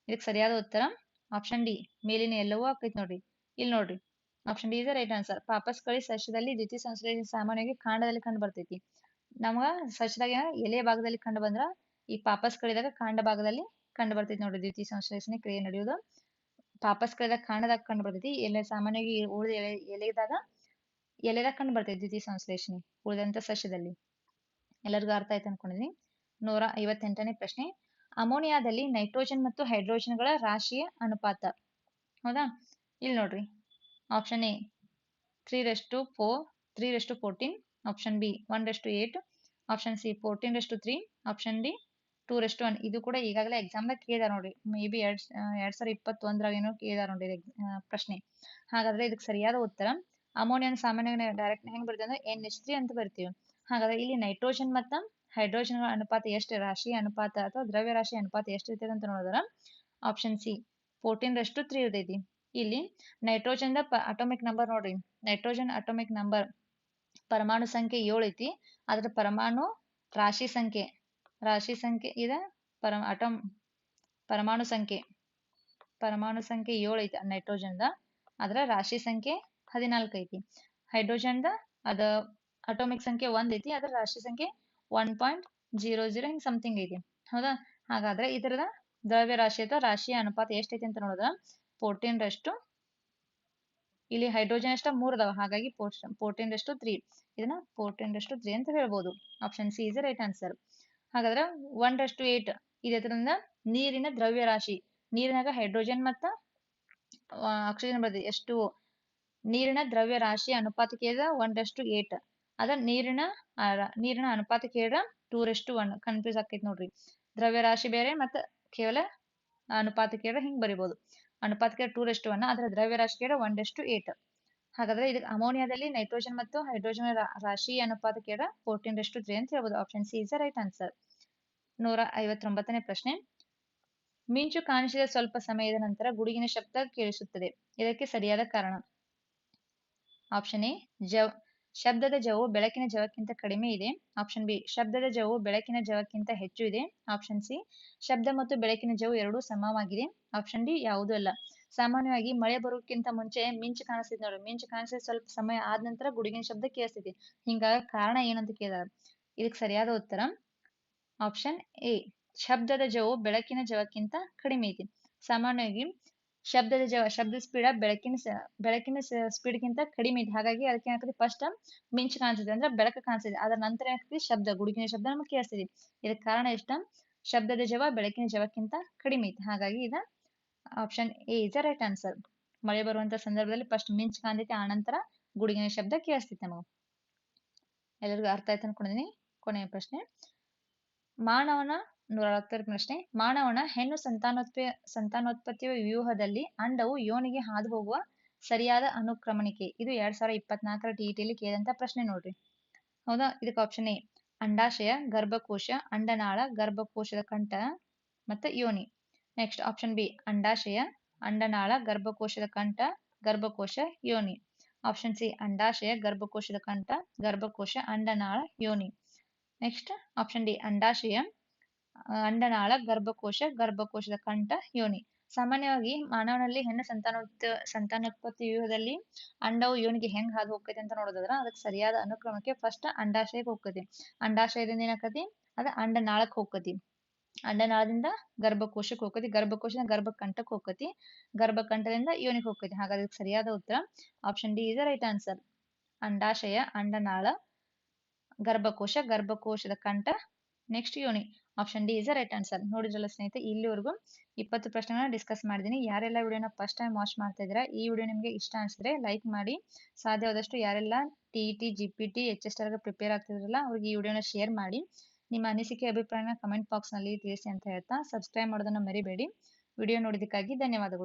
ಇದಕ್ಕೆ ಸರಿಯಾದ ಉತ್ತರ ಆಪ್ಷನ್ ಡಿ ಮೇಲಿನ ಎಲ್ಲವೂ ಆಕೈತಿ ನೋಡ್ರಿ. ಇಲ್ಲಿ ನೋಡ್ರಿ option D is right answer ಪಾಪಸ್ ಕಳಿ ಸಸ್ಯದಲ್ಲಿ ದ್ವಿತೀಯ ಸಂಶ್ಲೇಷಣೆ ಸಾಮಾನ್ಯವಾಗಿ ಕಾಂಡದಲ್ಲಿ ಕಂಡು ಬರ್ತೈತಿ. ನಮಗ ಸಸ್ಯದಾಗ ಎಲೆ ಭಾಗದಲ್ಲಿ ಕಂಡು ಬಂದ್ರ ಈ ಪಾಪಸ್ ಕಳಿದಾಗ ಕಾಂಡ ಭಾಗದಲ್ಲಿ ಕಂಡು ಬರ್ತೈತಿ ನೋಡ್ರಿ ದ್ವಿತೀಯ ಸಂಶ್ಲೇಷಣೆ ಕ್ರಿಯೆ ನಡೆಯುವುದು ಪಾಪಸ್ ಕಾಣದಾಗ ಕಂಡು ಬರ್ತೈತಿ. ಎಲೆ ಸಾಮಾನ್ಯವಾಗಿ ಉಳಿದ ಎಲೆ, ಎಲೆದಾಗ ಎಲೆದಾಗ ಕಂಡು ಬರ್ತೈತಿ ದ್ವಿತೀಯ ಸಂಶ್ಲೇಷಣೆ ಉಳಿದಂತ ಸಸ್ಯದಲ್ಲಿ. ಎಲ್ಲರಿಗೂ ಅರ್ಥ ಆಯ್ತು ಅನ್ಕೊಂಡಿದೀನಿ. ನೂರ ಐವತ್ತೆಂಟನೇ ಪ್ರಶ್ನೆ. ಅಮೋನಿಯಾದಲ್ಲಿ ನೈಟ್ರೋಜನ್ ಮತ್ತು ಹೈಡ್ರೋಜನ್ಗಳ ರಾಶಿಯ ಅನುಪಾತ. ಹೌದಾ? ಇಲ್ಲಿ ನೋಡ್ರಿ. Option A, three rest four, three rest fourteen, option B, one rest eight, option C, fourteen rest three, option D two rest one ಇದು ಕೂಡ ಈಗಾಗಲೇ ಎಕ್ಸಾಮ್ದಾಗ ಕೇಳಿದಾರೆ ನೋಡ್ರಿ. ಮೇ ಬಿ ಎರಡ್ ಎರಡ್ ಸಾವಿರ ಇಪ್ಪತ್ತೊಂದರಾಗ ಏನೋ ನೋಡ್ರಿ ಇದು ಪ್ರಶ್ನೆ. ಹಾಗಾದ್ರೆ ಇದಕ್ಕೆ ಸರಿಯಾದ ಉತ್ತರ ಅಮೋನಿಯನ್ ಸಾಮಾನ್ಯವಾಗಿ ಡೈರೆಕ್ಟ್ ಹೆಂಗ್ ಬರ್ತೀವಿ ಅಂದ್ರೆ ಎನ್ ಎಚ್ ತ್ರೀ ಅಂತ ಬರ್ತೀವಿ. ಹಾಗಾದ್ರೆ ಇಲ್ಲಿ ನೈಟ್ರೋಜನ್ ಮತ್ತು ಹೈಡ್ರೋಜನ್ ಅನುಪಾತ ಎಷ್ಟು, ರಾಶಿ ಅನುಪಾತ ಅಥವಾ ದ್ರವ್ಯ ರಾಶಿ ಅನುಪಾತ ಎಷ್ಟು ಇರ್ತದೆ ಅಂತ ನೋಡಿದ್ರ. Option C fourteen rest three ಇರ್ತೈತಿ. ಇಲ್ಲಿ ನೈಟ್ರೋಜನ್ ಅಟೋಮಿಕ್ ನಂಬರ್ ನೋಡ್ರಿ. ನೈಟ್ರೋಜನ್ ಅಟೋಮಿಕ್ ನಂಬರ್ ಪರಮಾಣು ಸಂಖ್ಯೆ ಏಳು ಐತಿ. ಅದ್ರ ಪರಮಾಣು ರಾಶಿ ಸಂಖ್ಯೆ ರಾಶಿ ಸಂಖ್ಯೆ ಇದೆ. ಪರ ಅಟಮ್ ಪರಮಾಣು ಸಂಖ್ಯೆ ಪರಮಾಣು ಸಂಖ್ಯೆ ಏಳು ಐತಿ ನೈಟ್ರೋಜನ್ದ ಅದರ ರಾಶಿ ಸಂಖ್ಯೆ ಹದಿನಾಲ್ಕು ಐತಿ. ಹೈಡ್ರೋಜನ್ದ ಅದ ಅಟೋಮಿಕ್ ಸಂಖ್ಯೆ ಒಂದ್ ಐತಿ, ಅದರ ರಾಶಿ ಸಂಖ್ಯೆ ಒನ್ ಪಾಯಿಂಟ್ ಜೀರೋ ಜೀರೋ ಹಿಂಗ್ ಸಮಥಿಂಗ್ ಐತಿ. ಹೌದಾ? ಹಾಗಾದ್ರೆ ಇದರದ ದ್ರವ್ಯ ರಾಶಿ ಅಥವಾ ರಾಶಿಯ ಅನುಪಾತ ಎಷ್ಟೈತಿ ಅಂತ ನೋಡಿದ್ರ ಫೋರ್ಟೀನ್ ರಷ್ಟು ಇಲ್ಲಿ ಹೈಡ್ರೋಜನ್ ಅಷ್ಟ ಮೂರ್ ಅದಾವ, ಹಾಗಾಗಿ ಫೋರ್ಟೀನ್ ರಷ್ಟು ತ್ರೀ ಇದನ್ನ ಫೋರ್ಟೀನ್ ರಷ್ಟು ತ್ರೀ ಅಂತ ಹೇಳ್ಬೋದು. Option C is right answer ಹಾಗಾದ್ರೆ ಒನ್ ರಷ್ಟು ಏಟ್ ಇದರಿಂದ ನೀರಿನ ದ್ರವ್ಯ ರಾಶಿ. ನೀರಿನಾಗ ಹೈಡ್ರೋಜನ್ ಮತ್ತ ಆಕ್ಸಿಜನ್ ಬರ್ತದೆ. ಎಷ್ಟು? ನೀರಿನ ದ್ರವ್ಯ ರಾಶಿ ಅನುಪಾತಕ್ಕೆ ಒನ್ ರಷ್ಟು ಏಟ್ ಅದ ನೀರಿನ ನೀರಿನ ಅನುಪಾತಕ್ಕೆ ಟೂ ಟು ಒನ್ ಕನ್ಫ್ಯೂಸ್ ಆಕೈತಿ ನೋಡ್ರಿ. ದ್ರವ್ಯ ರಾಶಿ ಬೇರೆ ಮತ್ತ ಕೇವಲ ಅನುಪಾತಕ್ಕೆ ಇರ ಹಿಂಗ್ ಬರಿಬಹುದು ಅನುಪಾತಕ್ಕೆ ಟೂ ರೆಷ್ಟು ಒನ್ ಅದರ ದ್ರವ್ಯ ರಾಶಿ ಇರ ಒನ್ ಟು ಏಟ್ ಹಾಗಾದ್ರೆ ಇದಕ್ಕೆ ಅಮೋನಿಯಾದಲ್ಲಿ ನೈಟ್ರೋಜನ್ ಮತ್ತು ಹೈಡ್ರೋಜನ್ ರಾಶಿ ಅನುಪಾತಕ್ಕೆ ಫೋರ್ಟೀನ್ ರೆಷ್ಟು ತ್ರೀ ಅಂತ ಹೇಳ್ಬೋದು. Option C is right answer ನೂರ ಐವತ್ತೊಂಬತ್ತನೇ ಪ್ರಶ್ನೆ. ಮಿಂಚು ಕಾಣಿಸಿದ ಸ್ವಲ್ಪ ಸಮಯದ ನಂತರ ಗುಡುಗಿನ ಶಬ್ದ ಕೇಳಿಸುತ್ತದೆ. ಇದಕ್ಕೆ ಸರಿಯಾದ ಕಾರಣ. ಆಪ್ಷನ್ ಎ ಜವ್, ಶಬ್ದದ ಜವು ಬೆಳಕಿನ ಜವಕ್ಕಿಂತ ಕಡಿಮೆ ಇದೆ. ಆಪ್ಷನ್ ಬಿ ಶಬ್ದದ ಜವು ಬೆಳಕಿನ ಜವಕ್ಕಿಂತ ಹೆಚ್ಚು ಇದೆ. ಆಪ್ಷನ್ ಸಿ ಶಬ್ದ ಮತ್ತು ಬೆಳಕಿನ ಜವು ಎರಡೂ ಸಮವಾಗಿದೆ ಆಪ್ಷನ್ ಡಿ ಯಾವುದೂ ಅಲ್ಲ. ಸಾಮಾನ್ಯವಾಗಿ ಮಳೆ ಬರೋಕ್ಕಿಂತ ಮುಂಚೆ ಮಿಂಚು ಕಾಣಿಸ್ತೈತಿ ನೋಡ್ರಿ ಮಿಂಚು ಕಾಣಿಸಿದ ಸ್ವಲ್ಪ ಸಮಯ ಆದ ನಂತರ ಗುಡುಗಿನ ಶಬ್ದ ಕೇಳಿಸ್ತೈತಿ ಹಿಂಗಾಗಿ ಕಾರಣ ಏನಂತ ಕೇಳಿದಾರ ಇದಕ್ಕೆ ಸರಿಯಾದ ಉತ್ತರ ಆಪ್ಷನ್ ಎ ಶಬ್ದದ ಜವು ಬೆಳಕಿನ ಜವಕ್ಕಿಂತ ಕಡಿಮೆ ಐತಿ. ಸಾಮಾನ್ಯವಾಗಿ ಶಬ್ದದ ಜವ, ಶಬ್ದ ಸ್ಪೀಡ ಬೆಳಕಿನ ಬೆಳಕಿನ ಬೆಳಕಿನ ಸ್ಪೀಡ್ಗಿಂತ ಕಡಿಮೆ ಐತಿ. ಹಾಗಾಗಿ ಅದಕ್ಕೆ ಏನಾಗ್ತದೆ ಫಸ್ಟ್ ಮಿಂಚು ಕಾಣಿಸ್ತದೆ ಅಂದ್ರೆ ಬೆಳಕು ಕಾಣಿಸ್ತದೆ. ಅದರ ನಂತರ ಏನಾಗ್ತದೆ ಶಬ್ದ, ಗುಡುಗಿನ ಶಬ್ದ ನಮಗೆ ಕೇಳಿಸ್ತದೆ. ಇದಕ್ಕೆ ಕಾರಣ ಎಷ್ಟ? ಶಬ್ದದ ಜವ ಬೆಳಕಿನ ಜವಕ್ಕಿಂತ ಕಡಿಮೆ ಐತಿ. ಹಾಗಾಗಿ ಇದ option A is the right answer ಮಳೆ ಬರುವಂತ ಸಂದರ್ಭದಲ್ಲಿ ಫಸ್ಟ್ ಮಿಂಚ್ ಕಾಣ್ತೈತಿ ಆನಂತರ ನಂತರ ಗುಡುಗಿನ ಶಬ್ದ ಕೇಳಿಸ್ತೈತಿ ನಮಗೆ. ಎಲ್ಲರಿಗೂ ಅರ್ಥ ಆಯ್ತು ಅನ್ಕೊಂಡಿದೀನಿ? ಕೊನೆಯ ಪ್ರಶ್ನೆ. ಮಾನವನ ನೂರ ಅರವತ್ತರ ಪ್ರಶ್ನೆ. ಮಾನವನ ಹೆಣ್ಣು ಸಂತಾನೋತ್ಪ, ಸಂತಾನೋತ್ಪತ್ತಿಯ ವ್ಯೂಹದಲ್ಲಿ ಅಂಡವು ಯೋನಿಗೆ ಹಾದು ಹೋಗುವ ಸರಿಯಾದ ಅನುಕ್ರಮಣಿಕೆ. ಇದು ಎರಡ್ ಸಾವಿರದ ಇಪ್ಪತ್ನಾಲ್ಕರ ಟಿಇಟಿಯಲ್ಲಿ ಕೇಳಿದಂತ ಪ್ರಶ್ನೆ ನೋಡ್ರಿ. ಹೌದಾ? ಇದಕ್ಕೆ ಆಪ್ಷನ್ ಎ ಅಂಡಾಶಯ, ಗರ್ಭಕೋಶ, ಅಂಡನಾಳ, ಗರ್ಭಕೋಶದ ಕಂಠ ಮತ್ತೆ ಯೋನಿ. ನೆಕ್ಸ್ಟ್ ಆಪ್ಷನ್ ಬಿ ಅಂಡಾಶಯ, ಅಂಡನಾಳ, ಗರ್ಭಕೋಶದ ಕಂಠ, ಗರ್ಭಕೋಶ, ಯೋನಿ. ಆಪ್ಷನ್ ಸಿ ಅಂಡಾಶಯ, ಗರ್ಭಕೋಶದ ಕಂಠ, ಗರ್ಭಕೋಶ, ಅಂಡನಾಳ, ಯೋನಿ. ನೆಕ್ಸ್ಟ್ ಆಪ್ಷನ್ ಡಿ ಅಂಡಾಶಯ, ಅಂಡನಾಳ, ಗರ್ಭಕೋಶ, ಗರ್ಭಕೋಶದ ಕಂಠ, ಯೋನಿ. ಸಾಮಾನ್ಯವಾಗಿ ಮಾನವನಲ್ಲಿ ಹೆಣ್ಣು ಸಂತಾನೋತ್ ಸಂತಾನೋತ್ಪತ್ತಿ ವ್ಯೂಹದಲ್ಲಿ ಅಂಡವು ಯೋನಿಗೆ ಹೆಂಗ್ ಹಾದು ಹೋಗ್ತೈತಿ ಅಂತ ನೋಡೋದಾದ್ರೆ ಅದಕ್ಕೆ ಸರಿಯಾದ ಅನುಕ್ರಮಕ್ಕೆ ಫಸ್ಟ್ ಅಂಡಾಶಯಕ್ಕೆ ಹೋಗ್ತೈತಿ. ಅಂಡಾಶಯದಿಂದ ಏನಾಕತಿ ಅದ ಅಂಡನಾಳಕ್ಕೆ ಹೋಗ್ತೈತಿ. ಅಂಡನಾಳದಿಂದ ಗರ್ಭಕೋಶಕ್ಕೆ ಹೋಗ್ತೈತಿ ಗರ್ಭಕೋಶದಿಂದ ಗರ್ಭಕಂಠಕ್ಕೆ ಹೋಗ್ತೈತಿ ಗರ್ಭಕಂಠದಿಂದ ಯೋನಿಗೆ ಹೋಗ್ತೈತಿ ಹಾಗಾದ್ರೆ ಸರಿಯಾದ ಉತ್ತರ option D is right answer ಅಂಡಾಶಯ, ಅಂಡನಾಳ, ಗರ್ಭಕೋಶ, ಗರ್ಭಕೋಶದ ಕಂಠ ನೆಕ್ಸ್ಟ್ ಯೋನಿ option D is right answer ನೋಡಿದ್ರಲ್ಲ ಸ್ನೇಹಿತರೆ, ಇಲ್ಲಿವರೆಗೂ ಇಪ್ಪತ್ತು ಪ್ರಶ್ನೆಗಳನ್ನ ಡಿಸ್ಕಸ್ ಮಾಡಿದ್ದೀನಿ ಯಾರೆಲ್ಲ ವಿಡಿಯೋನ ಫಸ್ಟ್ ಟೈಮ್ ವಾಚ್ ಮಾಡ್ತಾ ಇದ್ದೀರಾ, ಈ ವಿಡಿಯೋ ನಿಮಗೆ ಇಷ್ಟ ಅನಿಸಿದ್ರೆ ಲೈಕ್ ಮಾಡಿ. ಸಾಧ್ಯವಾದಷ್ಟು ಯಾರೆಲ್ಲ T E T G P T H S prepare ಆಗ್ತಿದ್ರಲ್ಲ ಅವ್ರಿಗೆ ಈ ವಿಡಿಯೋನ ಶೇರ್ ಮಾಡಿ. ನಿಮ್ಮ ಅನಿಸಿಕೆ, ಅಭಿಪ್ರಾಯನ ಕಮೆಂಟ್ ಬಾಕ್ಸ್ನಲ್ಲಿ ತಿಳಿಸಿ ಅಂತ ಹೇಳ್ತಾ ಸಬ್ಸ್ಕ್ರೈಬ್ ಮಾಡೋದನ್ನ ಮರಿಬೇಡಿ. ವಿಡಿಯೋ ನೋಡಿದಕ್ಕಾಗಿ ಧನ್ಯವಾದಗಳು.